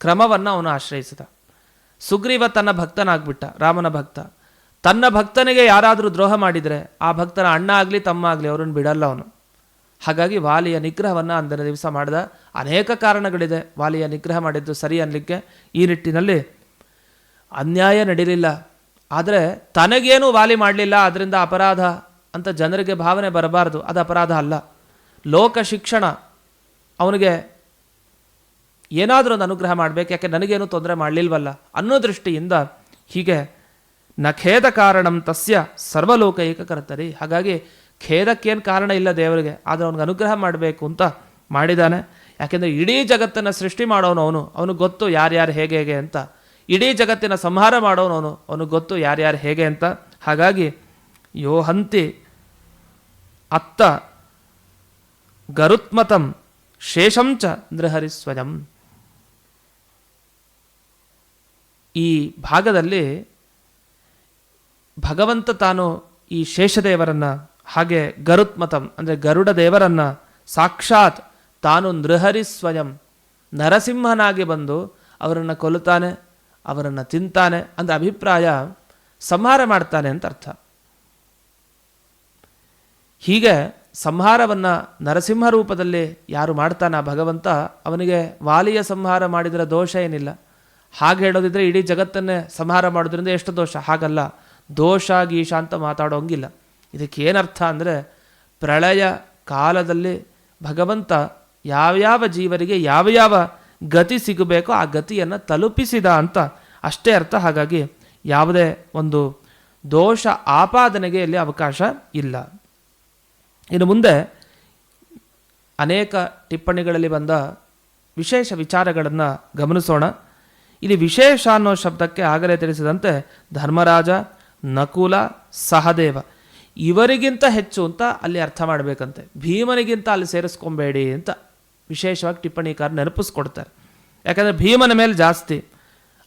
ಕ್ರಮವನ್ನು ಅವನು ಆಶ್ರಯಿಸಿದ. ಸುಗ್ರೀವ ತನ್ನ ಭಕ್ತನಾಗ್ಬಿಟ್ಟ, ರಾಮನ ಭಕ್ತ. ತನ್ನ ಭಕ್ತನಿಗೆ ಯಾರಾದರೂ ದ್ರೋಹ ಮಾಡಿದರೆ ಆ ಭಕ್ತನ ಅಣ್ಣ ಆಗಲಿ, ತಮ್ಮ ಆಗಲಿ ಅವರನ್ನು ಬಿಡಲ್ಲ ಅವನು. ಹಾಗಾಗಿ ವಾಲಿಯ ನಿಗ್ರಹವನ್ನು ಅಂದಿನ ದಿವಸ ಮಾಡಿದ ಅನೇಕ ಕಾರಣಗಳಿದೆ. ವಾಲಿಯ ನಿಗ್ರಹ ಮಾಡಿದ್ದು ಸರಿ ಅನ್ನಲಿಕ್ಕೆ ಈ ನಿಟ್ಟಿನಲ್ಲಿ ಅನ್ಯಾಯ ನಡೀಲಿಲ್ಲ. ಆದರೆ ತನಗೇನು ವಾಲಿ ಮಾಡಲಿಲ್ಲ ಅದರಿಂದ ಅಪರಾಧ ಅಂತ ಜನರಿಗೆ ಭಾವನೆ ಬರಬಾರ್ದು. ಅದು ಅಪರಾಧ ಅಲ್ಲ. ಲೋಕ ಶಿಕ್ಷಣ. ಅವನಿಗೆ ಏನಾದರೂ ಒಂದು ಅನುಗ್ರಹ ಮಾಡಬೇಕು. ಯಾಕೆ ನನಗೇನು ತೊಂದರೆ ಮಾಡಲಿಲ್ವಲ್ಲ ಅನ್ನೋ ದೃಷ್ಟಿಯಿಂದ ಹೀಗೆ ನ ಖೇದ ಕಾರಣಂ ತಸ್ಯ ಸರ್ವಲೋಕೈಕ ಕರ್ತರಿ ಹಾಗಾಗಿ ಖೇದಕ್ಕೇನು ಕಾರಣ ಇಲ್ಲ ದೇವರಿಗೆ, ಆದರೆ ಅವನಿಗೆ ಅನುಗ್ರಹ ಮಾಡಬೇಕು ಅಂತ ಮಾಡಿದ್ದಾನೆ ಯಾಕೆಂದರೆ ಇಡೀ ಜಗತ್ತನ್ನು ಸೃಷ್ಟಿ ಮಾಡೋನು ಅವನು ಅವನಿಗೆ ಗೊತ್ತು ಯಾರ್ಯಾರು ಹೇಗೆ ಹೇಗೆ ಅಂತ. ಇಡೀ ಜಗತ್ತಿನ ಸಂಹಾರ ಮಾಡೋನು ಅವನು ಅವನಿಗೆ ಗೊತ್ತು ಯಾರ್ಯಾರು ಹೇಗೆ ಅಂತ. ಹಾಗಾಗಿ ಯೋ ಹಂತಿ ಅತ್ತ ಗರುತ್ಮತಂ ಶೇಷಂಚ ನೃಹರಿ ಸ್ವಯಂ ಈ ಭಾಗದಲ್ಲಿ ಭಗವಂತ ತಾನು ಈ ಶೇಷದೇವರನ್ನು, ಹಾಗೆ ಗರುತ್ಮತಂ ಅಂದರೆ ಗರುಡ ದೇವರನ್ನು ಸಾಕ್ಷಾತ್ ತಾನು ನೃಹರಿ ಸ್ವಯಂ ನರಸಿಂಹನಾಗಿ ಬಂದು ಅವರನ್ನು ಕೊಲ್ಲುತ್ತಾನೆ, ಅವರನ್ನು ತಿಂತಾನೆ ಅಂದರೆ ಅಭಿಪ್ರಾಯ ಸಂಹಾರ ಮಾಡ್ತಾನೆ ಅಂತ ಅರ್ಥ. ಹೀಗೆ ಸಂಹಾರವನ್ನು ನರಸಿಂಹ ರೂಪದಲ್ಲಿ ಯಾರು ಮಾಡ್ತಾನ ಭಗವಂತ, ಅವನಿಗೆ ವಾಲಿಯ ಸಂಹಾರ ಮಾಡಿದರೆ ದೋಷ ಏನಿಲ್ಲ. ಹಾಗೆ ಹೇಳೋದಿದ್ರೆ ಇಡೀ ಜಗತ್ತನ್ನೇ ಸಂಹಾರ ಮಾಡೋದ್ರಿಂದ ಎಷ್ಟು ದೋಷ, ಹಾಗಲ್ಲ. ದೋಷ ಗೀಷ ಅಂತ ಮಾತಾಡೋಂಗಿಲ್ಲ. ಇದಕ್ಕೆ ಏನರ್ಥ ಅಂದರೆ ಪ್ರಳಯ ಕಾಲದಲ್ಲಿ ಭಗವಂತ ಯಾವ್ಯಾವ ಜೀವರಿಗೆ ಯಾವ ಯಾವ ಗತಿ ಸಿಗಬೇಕೋ ಆ ಗತಿಯನ್ನು ತಲುಪಿಸಿದ ಅಂತ ಅಷ್ಟೇ ಅರ್ಥ. ಹಾಗಾಗಿ ಯಾವುದೇ ಒಂದು ದೋಷ ಆಪಾದನೆಗೆ ಇಲ್ಲಿ ಅವಕಾಶ ಇಲ್ಲ. ಇನ್ನು ಮುಂದೆ ಅನೇಕ ಟಿಪ್ಪಣಿಗಳಲ್ಲಿ ಬಂದ ವಿಶೇಷ ವಿಚಾರಗಳನ್ನು ಗಮನಿಸೋಣ. ಇಲ್ಲಿ ವಿಶೇಷ ಅನ್ನೋ ಶಬ್ದಕ್ಕೆ ಆಗಲೇ ತಿಳಿಸಿದಂತೆ ಧರ್ಮರಾಜ ನಕುಲ ಸಹದೇವ. ಇವರಿಗಿಂತ ಹೆಚ್ಚು ಅಂತ ಅಲ್ಲಿ ಅರ್ಥ ಮಾಡಬೇಕಂತೆ. ಭೀಮನಿಗಿಂತ ಅಲ್ಲಿ ಸೇರಿಸ್ಕೊಬೇಡಿ ಅಂತ ವಿಶೇಷವಾಗಿ ಟಿಪ್ಪಣಿಕಾರ ನೆನಪಿಸ್ಕೊಡ್ತಾರೆ. ಯಾಕಂದರೆ ಭೀಮನ ಮೇಲೆ ಜಾಸ್ತಿ.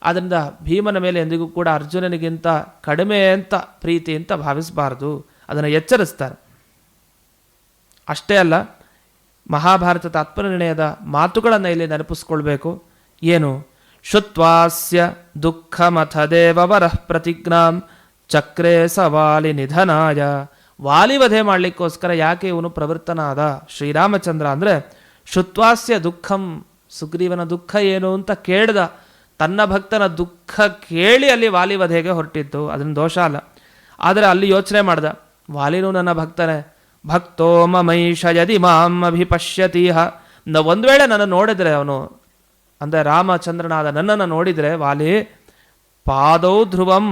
ಆದ್ದರಿಂದ ಭೀಮನ ಮೇಲೆ ಎಂದಿಗೂ ಕೂಡ ಅರ್ಜುನನಿಗಿಂತ ಕಡಿಮೆ ಅಂತ ಪ್ರೀತಿ ಅಂತ ಭಾವಿಸಬಾರ್ದು. ಅದನ್ನು ಎಚ್ಚರಿಸ್ತಾರೆ. ಅಷ್ಟೇ ಅಲ್ಲ, ಮಹಾಭಾರತ ತಾತ್ಪರ್ಯನಿರ್ಣಯದ ಮಾತುಗಳನ್ನು ಇಲ್ಲಿ ನೆನಪಿಸ್ಕೊಳ್ಬೇಕು. ಏನು? ಶುತ್ವಾಸ್ಯ ದುಃಖಮಥ ದೇವವರ ಪ್ರತಿಜ್ಞಾಂ ಚಕ್ರೇ ಸವಾಲಿ ನಿಧನಾಯ. ವಾಲಿವಧೆ ಮಾಡಲಿಕ್ಕೋಸ್ಕರ ಯಾಕೆ ಇವನು ಪ್ರವೃತ್ತನಾದ? ಶ್ರೀರಾಮಚಂದ್ರ ಅಂದರೆ ಶುತ್ವಾಸ್ಯ ದುಃಖಂ, ಸುಗ್ರೀವನ ದುಃಖ ಏನು ಅಂತ ಕೇಳ್ದ. ತನ್ನ ಭಕ್ತನ ದುಃಖ ಕೇಳಿ ಅಲ್ಲಿ ವಾಲಿವಧೆಗೆ ಹೊರಟಿತ್ತು ಅದನ್ನು ದೋಷ ಅಲ್ಲ. ಆದರೆ ಅಲ್ಲಿ ಯೋಚನೆ ಮಾಡ್ದ, ವಾಲಿನೂ ನನ್ನ ಭಕ್ತನೇ, ಭಕ್ತೋ ಮಮೈಷ ಯದಿ ಮಾಂ ಅಭಿಪಶ್ಯತೀಹ. ಒಂದು ವೇಳೆ ನನ್ನ ನೋಡಿದರೆ ಅವನು, ಅಂದರೆ ರಾಮಚಂದ್ರನಾದ ನನ್ನನ್ನು ನೋಡಿದರೆ, ವಾಲಿ, ಪಾದೌ ಧ್ರುವಂ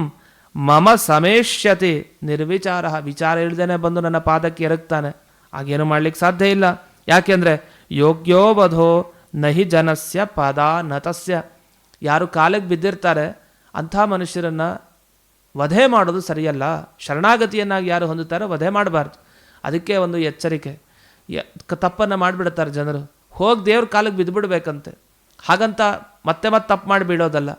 ಮಮ ಸಮೇಶ್ಯತೆ ನಿರ್ವಿಚಾರ ವಿಚಾರ ಇಳ್ದೇನೆ ಬಂದು ನನ್ನ ಪಾದಕ್ಕೆ ಎರಗ್ತಾನೆ. ಆಗೇನು ಮಾಡ್ಲಿಕ್ಕೆ ಸಾಧ್ಯ ಇಲ್ಲ. ಯಾಕೆಂದರೆ ಯೋಗ್ಯೋ ವಧೋ ನಹಿ ಜನಸ್ಯ ಪದ ನತಸ್ಯ. ಯಾರು ಕಾಲಕ್ಕೆ ಬಿದ್ದಿರ್ತಾರೆ ಅಂಥ ಮನುಷ್ಯರನ್ನು ವಧೆ ಮಾಡೋದು ಸರಿಯಲ್ಲ. ಶರಣಾಗತಿಯನ್ನಾಗಿ ಯಾರು ಹೊಂದುತ್ತಾರೋ ವಧೆ ಮಾಡಬಾರ್ದು. ಅದಕ್ಕೆ ಒಂದು ಎಚ್ಚರಿಕೆ. ತಪ್ಪನ್ನು ಮಾಡಿಬಿಡ್ತಾರೆ ಜನರು. ಹೋಗಿ ದೇವ್ರ ಕಾಲಿಗೆ ಬಿದ್ದುಬಿಡ್ಬೇಕಂತೆ ಹಾಗಂತ ಮತ್ತೆ ಮತ್ತೆ ತಪ್ಪು ಮಾಡಿ ಬಿಡೋದಲ್ಲ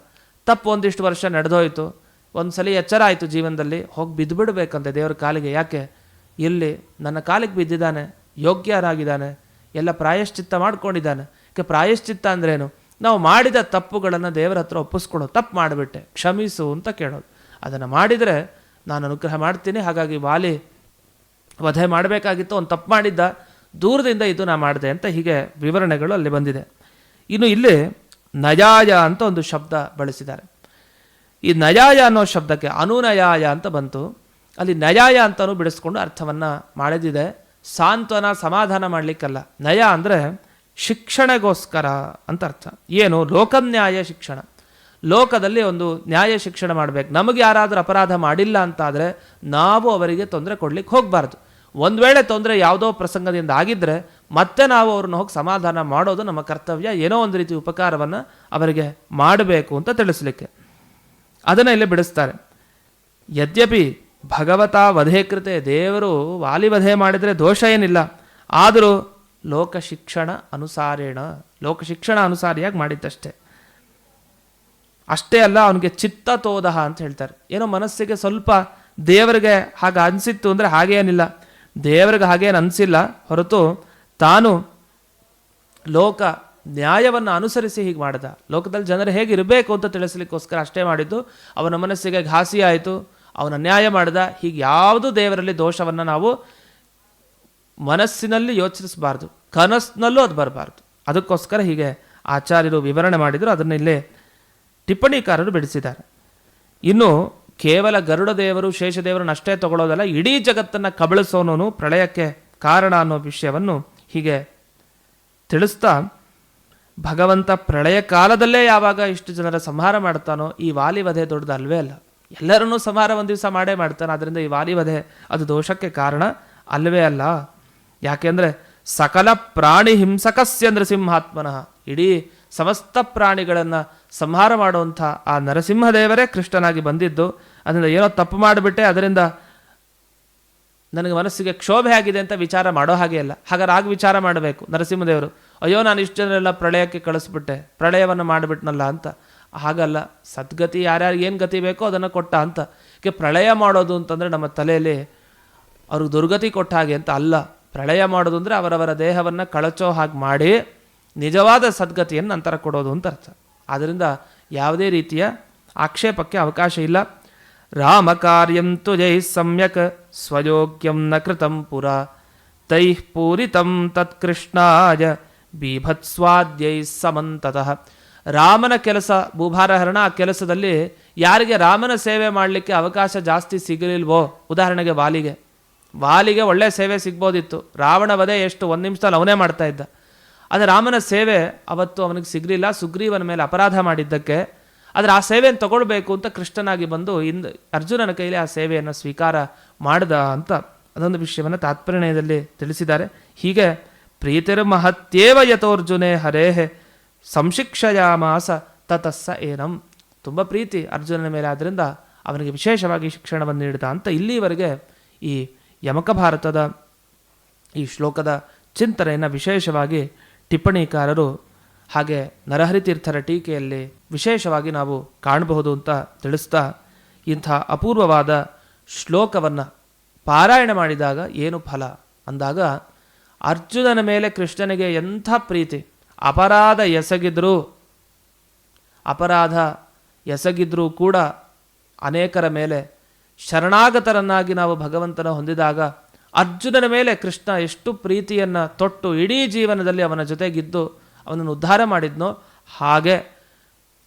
ತಪ್ಪು ಒಂದಿಷ್ಟು ವರ್ಷ ನಡೆದೋಯ್ತು. ಒಂದು ಸಲ ಎಚ್ಚರ ಆಯಿತು ಜೀವನದಲ್ಲಿ, ಹೋಗಿ ಬಿದ್ದುಬಿಡ್ಬೇಕಂತೆ ದೇವರ ಕಾಲಿಗೆ. ಯಾಕೆ? ಇಲ್ಲಿ ನನ್ನ ಕಾಲಿಗೆ ಬಿದ್ದಿದ್ದಾನೆ, ಯೋಗ್ಯರಾಗಿದ್ದಾನೆ, ಎಲ್ಲ ಪ್ರಾಯಶ್ಚಿತ್ತ ಮಾಡ್ಕೊಂಡಿದ್ದಾನೆ. ಯಾಕೆ ಪ್ರಾಯಶ್ಚಿತ್ತ ಅಂದ್ರೇನು? ನಾವು ಮಾಡಿದ ತಪ್ಪುಗಳನ್ನು ದೇವರ ಹತ್ರ ಒಪ್ಪಿಸ್ಕೊಳ್ಳೋ ತಪ್ಪು ಮಾಡಿಬಿಟ್ಟೆ. ಕ್ಷಮಿಸು ಅಂತ ಕೇಳೋದು. ಅದನ್ನು ಮಾಡಿದರೆ ನಾನು ಅನುಗ್ರಹ ಮಾಡ್ತೀನಿ. ಹಾಗಾಗಿ ವಾಲಿ ವಧೆ ಮಾಡಬೇಕಾಗಿತ್ತು ಒಂದು ತಪ್ಪು ಮಾಡಿದ್ದ, ದೂರದಿಂದ ಇದು ನಾ ಮಾಡಿದೆ ಅಂತ ಹೀಗೆ ವಿವರಣೆಗಳು ಅಲ್ಲಿ ಬಂದಿದೆ. ಇನ್ನು ಇಲ್ಲಿ ನಜಾಯ ಅಂತ ಒಂದು ಶಬ್ದ ಬಳಸಿದ್ದಾರೆ. ಈ ನಯಾಯ ಅನ್ನೋ ಶಬ್ದಕ್ಕೆ ಅನುನಯಾಯ ಅಂತ ಬಂತು. ಅಲ್ಲಿ ನಯಾಯ ಅಂತಲೂ ಬಿಡಿಸ್ಕೊಂಡು ಅರ್ಥವನ್ನು ಮಾಡಿದಿದೆ ಸಾಂತ್ವನ ಸಮಾಧಾನ ಮಾಡಲಿಕ್ಕಲ್ಲ. ನಯ ಅಂದರೆ ಶಿಕ್ಷಣಗೋಸ್ಕರ ಅಂತ ಅರ್ಥ. ಏನು? ಲೋಕನ್ಯಾಯ ಶಿಕ್ಷಣ. ಲೋಕದಲ್ಲಿ ಒಂದು ನ್ಯಾಯ ಶಿಕ್ಷಣ ಮಾಡಬೇಕು. ನಮಗೆ ಯಾರಾದರೂ ಅಪರಾಧ ಮಾಡಿಲ್ಲ ಅಂತಾದರೆ ನಾವು ಅವರಿಗೆ ತೊಂದರೆ ಕೊಡಲಿಕ್ಕೆ ಹೋಗಬಾರ್ದು. ಒಂದು ವೇಳೆ ತೊಂದರೆ ಯಾವುದೋ ಪ್ರಸಂಗದಿಂದ ಆಗಿದ್ದರೆ ಮತ್ತೆ ನಾವು ಅವ್ರನ್ನ ಹೋಗಿ ಸಮಾಧಾನ ಮಾಡೋದು ನಮ್ಮ ಕರ್ತವ್ಯ. ಏನೋ ಒಂದು ರೀತಿ ಉಪಕಾರವನ್ನು ಅವರಿಗೆ ಮಾಡಬೇಕು ಅಂತ ತಿಳಿಸ್ಲಿಕ್ಕೆ. ಅದನ್ನು ಇಲ್ಲಿ ಬಿಡಿಸ್ತಾರೆ. ಯದ್ಯಪಿ ಭಗವತ ವಧೇಕೃತೆ ದೇವರು ವಾಲಿವಧೆ ಮಾಡಿದರೆ ದೋಷ ಏನಿಲ್ಲ. ಆದರೂ ಲೋಕ ಶಿಕ್ಷಣ ಅನುಸಾರೇಣ, ಲೋಕ ಶಿಕ್ಷಣ ಅನುಸಾರಿಯಾಗಿ ಮಾಡಿದ್ದಷ್ಟೇ. ಅಷ್ಟೇ ಅಲ್ಲ, ಅವನಿಗೆ ಚಿತ್ತ ತೋದಹ ಅಂತ ಹೇಳ್ತಾರೆ. ಏನೋ ಮನಸ್ಸಿಗೆ ಸ್ವಲ್ಪ ದೇವರಿಗೆ ಹಾಗೆ ಅನಿಸಿತ್ತು ಅಂದರೆ ಹಾಗೇನಿಲ್ಲ ದೇವರಿಗೆ ಹಾಗೇನು ಅನಿಸಿಲ್ಲ ಹೊರತು ತಾನು ಲೋಕ ನ್ಯಾಯವನ್ನು ಅನುಸರಿಸಿ ಹೀಗೆ ಮಾಡಿದ. ಲೋಕದಲ್ಲಿ ಜನರು ಹೇಗಿರಬೇಕು ಅಂತ ತಿಳಿಸ್ಲಿಕ್ಕೋಸ್ಕರ ಅಷ್ಟೇ ಮಾಡಿದ್ದು, ಅವನ ಮನಸ್ಸಿಗೆ ಘಾಸಿ ಆಯಿತು ಅವನ ನ್ಯಾಯ ಮಾಡಿದ. ಹೀಗೆ ಯಾವುದು ದೇವರಲ್ಲಿ ದೋಷವನ್ನು ನಾವು ಮನಸ್ಸಿನಲ್ಲಿ ಯೋಚಿಸಬಾರ್ದು, ಕನಸಿನಲ್ಲೂ ಅದು ಬರಬಾರ್ದು. ಅದಕ್ಕೋಸ್ಕರ ಹೀಗೆ ಆಚಾರ್ಯರು ವಿವರಣೆ ಮಾಡಿದರು, ಅದನ್ನು ಇಲ್ಲೇ ಟಿಪ್ಪಣಿಕಾರರು ಬಿಡಿಸಿದ್ದಾರೆ. ಇನ್ನು ಕೇವಲ ಗರುಡ ದೇವರು ಶೇಷದೇವರನ್ನು ಅಷ್ಟೇ ತಗೊಳ್ಳೋದಲ್ಲ, ಇಡೀ ಜಗತ್ತನ್ನು ಕಬಳಿಸೋನು ಪ್ರಳಯಕ್ಕೆ ಕಾರಣ ಅನ್ನೋ ವಿಷಯವನ್ನು ಹೀಗೆ ತಿಳಿಸ್ತಾ ಭಗವಂತ ಪ್ರಳಯ ಕಾಲದಲ್ಲೇ ಯಾವಾಗ ಇಷ್ಟು ಜನರ ಸಂಹಾರ ಮಾಡ್ತಾನೋ ಈ ವಾಲಿವಧೆ ದೊಡ್ಡದು ಅಲ್ವೇ ಅಲ್ಲ. ಎಲ್ಲರನ್ನೂ ಸಂಹಾರ ಒಂದು ದಿವಸ ಮಾಡೇ ಮಾಡ್ತಾನೆ. ಆದ್ದರಿಂದ ಈ ವಾಲಿವಧೆ ಅದು ದೋಷಕ್ಕೆ ಕಾರಣ ಅಲ್ವೇ ಅಲ್ಲ. ಯಾಕೆಂದರೆ ಸಕಲ ಪ್ರಾಣಿ ಹಿಂಸಕಸ್ಯ ನರಸಿಂಹಾತ್ಮನಃ. ಇಡೀ ಸಮಸ್ತ ಪ್ರಾಣಿಗಳನ್ನು ಸಂಹಾರ ಮಾಡುವಂಥ ಆ ನರಸಿಂಹದೇವರೇ ಕೃಷ್ಣನಾಗಿ ಬಂದಿದ್ದು. ಅದರಿಂದ ಏನೋ ತಪ್ಪು ಮಾಡಿಬಿಟ್ಟೆ. ಅದರಿಂದ ನನಗೆ ಮನಸ್ಸಿಗೆ ಕ್ಷೋಭೆ ಆಗಿದೆ ಅಂತ ವಿಚಾರ ಮಾಡೋ ಹಾಗೆ ಅಲ್ಲ. ಹಾಗಾದ್ರೆ ಆಗ ವಿಚಾರ ಮಾಡಬೇಕು. ನರಸಿಂಹದೇವರು ಅಯ್ಯೋ, ನಾನು ಇಷ್ಟು ಜನರೆಲ್ಲ ಪ್ರಳಯಕ್ಕೆ ಕಳಿಸ್ಬಿಟ್ಟೆ. ಪ್ರಳಯವನ್ನು ಮಾಡಿಬಿಟ್ನಲ್ಲ ಅಂತ. ಹಾಗಲ್ಲ, ಸದ್ಗತಿ ಯಾರ್ಯಾರಿಗೆ ಏನು ಗತಿ ಬೇಕೋ ಅದನ್ನು ಕೊಟ್ಟ ಅಂತ. ಕೆ, ಪ್ರಳಯ ಮಾಡೋದು ಅಂತಂದರೆ ನಮ್ಮ ತಲೆಯಲ್ಲಿ ಅವ್ರಿಗೆ ದುರ್ಗತಿ ಕೊಟ್ಟ ಹಾಗೆ ಅಂತ ಅಲ್ಲ. ಪ್ರಳಯ ಮಾಡೋದು ಅಂದರೆ ಅವರವರ ದೇಹವನ್ನು ಕಳಚೋ ಹಾಗೆ ಮಾಡಿ ನಿಜವಾದ ಸದ್ಗತಿಯನ್ನು ನಂತರ ಕೊಡೋದು ಅಂತ ಅರ್ಥ. ಆದ್ದರಿಂದ ಯಾವುದೇ ರೀತಿಯ ಆಕ್ಷೇಪಕ್ಕೆ ಅವಕಾಶ ಇಲ್ಲ. ರಾಮ ಕಾರ್ಯಂ ತು ಜೈ ಸಮ್ಯಕ್, ಸ್ವಯೋಗ್ಯಂ ನ ಕೃತಂ ಪುರ. ತೈಃ ಪೂರಿತಂ ತತ್ಕೃಷ್ಣಾಯ. ಬೀಭತ್ಸ್ವಾದ್ಯೈ ಸಮಂತತಃ. ರಾಮನ ಕೆಲಸ, ಭೂಭಾರಹರಣ ಆ ಕೆಲಸದಲ್ಲಿ ಯಾರಿಗೆ ರಾಮನ ಸೇವೆ ಮಾಡಲಿಕ್ಕೆ ಅವಕಾಶ ಜಾಸ್ತಿ ಸಿಗಲಿಲ್ವೋ? ಉದಾಹರಣೆಗೆ ವಾಲಿಗೆ. ವಾಲಿಗೆ ಒಳ್ಳೆ ಸೇವೆ ಸಿಗ್ಬೋದಿತ್ತು. ರಾವಣ ವಧೆ ಎಷ್ಟು ಒಂದು ನಿಮಿಷದಲ್ಲಿ ಅವನೇ ಮಾಡ್ತಾ ಇದ್ದ. ಆದರೆ ರಾಮನ ಸೇವೆ ಅವತ್ತು ಅವನಿಗೆ ಸಿಗಲಿಲ್ಲ. ಸುಗ್ರೀವನ ಮೇಲೆ ಅಪರಾಧ ಮಾಡಿದ್ದಕ್ಕೆ. ಆದರೆ ಆ ಸೇವೆಯನ್ನು ತಗೊಳ್ಬೇಕು ಅಂತ ಕೃಷ್ಣನಾಗಿ ಬಂದು ಇಂದು ಅರ್ಜುನನ ಕೈಲಿ ಆ ಸೇವೆಯನ್ನು ಸ್ವೀಕಾರ ಮಾಡ್ದ ಅಂತ ಅದೊಂದು ವಿಷಯವನ್ನು ತಾತ್ಪರ್ಯದಲ್ಲಿ ತಿಳಿಸಿದ್ದಾರೆ. ಹೀಗೆ ಪ್ರೀತಿರ್ ಮಹತ್ಯೇವ ಯಥೋರ್ಜುನೆ ಹರೇಹೆ, ಸಂಶಿಕ್ಷಯಾಮಾಸ ತತಸ್ಸ ಏನಂ. ತುಂಬ ಪ್ರೀತಿ ಅರ್ಜುನನ ಮೇಲೆ ಆದ್ದರಿಂದ ಅವನಿಗೆ ವಿಶೇಷವಾಗಿ ಶಿಕ್ಷಣವನ್ನು ನೀಡಿದ ಅಂತ ಇಲ್ಲಿವರೆಗೆ ಈ ಯಮಕ ಭಾರತದ ಈ ಶ್ಲೋಕದ ಚಿಂತನೆಯನ್ನು ವಿಶೇಷವಾಗಿ ಟಿಪ್ಪಣಿಕಾರರು ಹಾಗೆ ನರಹರಿ ತೀರ್ಥರ ಟೀಕೆಯಲ್ಲಿ ವಿಶೇಷವಾಗಿ ನಾವು ಕಾಣಬಹುದು ಅಂತ ತಿಳಿಸ್ತಾ ಇಂಥ ಅಪೂರ್ವವಾದ ಶ್ಲೋಕವನ್ನು ಪಾರಾಯಣ ಮಾಡಿದಾಗ ಏನು ಫಲ ಅಂದಾಗ ಅರ್ಜುನನ ಮೇಲೆ ಕೃಷ್ಣನಿಗೆ ಎಂಥ ಪ್ರೀತಿ? ಅಪರಾಧ ಎಸಗಿದ್ರೂ ಅಪರಾಧ ಎಸಗಿದ್ರೂ ಕೂಡ ಅನೇಕರ ಮೇಲೆ ಶರಣಾಗತರನ್ನಾಗಿ ನಾವು ಭಗವಂತನ ಹೊಂದಿದಾಗ ಅರ್ಜುನನ ಮೇಲೆ ಕೃಷ್ಣ ಎಷ್ಟು ಪ್ರೀತಿಯನ್ನು ತೊಟ್ಟು ಇಡೀ ಜೀವನದಲ್ಲಿ ಅವನ ಜೊತೆಗಿದ್ದು ಅವನನ್ನು ಉದ್ಧಾರ ಮಾಡಿದ್ನೋ ಹಾಗೆ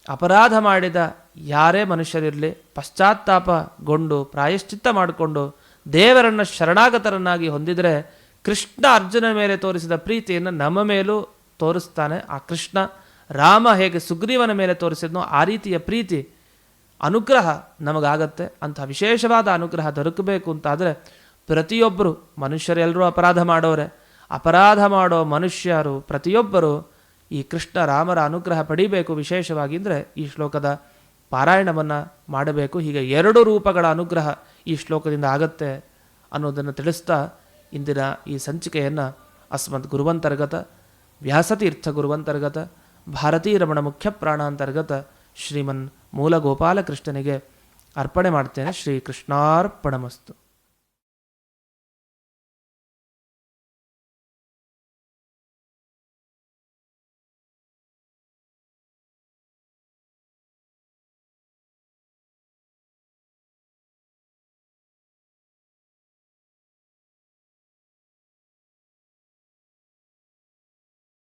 ಅಪರಾಧ ಮಾಡಿದ ಯಾರೇ ಮನುಷ್ಯರಿರಲಿ, ಪಶ್ಚಾತ್ತಾಪಗೊಂಡು ಪ್ರಾಯಶ್ಚಿತ್ತ ಮಾಡಿಕೊಂಡು ದೇವರನ್ನು ಶರಣಾಗತರನ್ನಾಗಿ ಹೊಂದಿದರೆ ಕೃಷ್ಣ ಅರ್ಜುನ ಮೇಲೆ ತೋರಿಸಿದ ಪ್ರೀತಿಯನ್ನು ನಮ್ಮ ಮೇಲೂ ತೋರಿಸ್ತಾನೆ. ಆ ಕೃಷ್ಣ ರಾಮ ಹೇಗೆ ಸುಗ್ರೀವನ ಮೇಲೆ ತೋರಿಸಿದ್ನೋ ಆ ರೀತಿಯ ಪ್ರೀತಿ, ಅನುಗ್ರಹ ನಮಗಾಗತ್ತೆ. ಅಂಥ ವಿಶೇಷವಾದ ಅನುಗ್ರಹ ದೊರಕಬೇಕು ಅಂತಾದರೆ ಪ್ರತಿಯೊಬ್ಬರು ಮನುಷ್ಯರೆಲ್ಲರೂ ಅಪರಾಧ ಮಾಡೋರೆ. ಅಪರಾಧ ಮಾಡೋ ಮನುಷ್ಯರು ಪ್ರತಿಯೊಬ್ಬರು ಈ ಕೃಷ್ಣ ರಾಮರ ಅನುಗ್ರಹ ಪಡಿಬೇಕು ವಿಶೇಷವಾಗಿ ಅಂದರೆ ಈ ಶ್ಲೋಕದ ಪಾರಾಯಣವನ್ನು ಮಾಡಬೇಕು. ಹೀಗೆ ಎರಡು ರೂಪಗಳ ಅನುಗ್ರಹ ಈ ಶ್ಲೋಕದಿಂದ ಆಗತ್ತೆ ಅನ್ನೋದನ್ನು ತಿಳಿಸ್ತಾ ಇಂದಿನ ಈ ಸಂಚಿಕೆಯನ್ನು ಅಸ್ಮತ್ ಗುರುವಂತರ್ಗತ, ವ್ಯಾಸತೀರ್ಥ ಗುರುವಂತರ್ಗತ ಭಾರತೀ ರಮಣ ಮುಖ್ಯ ಪ್ರಾಣಾಂತರ್ಗತ ಶ್ರೀಮನ್ ಮೂಲ ಗೋಪಾಲಕೃಷ್ಣನಿಗೆ ಅರ್ಪಣೆ ಮಾಡ್ತೇನೆ. ಶ್ರೀ ಕೃಷ್ಣಾರ್ಪಣಮಸ್ತು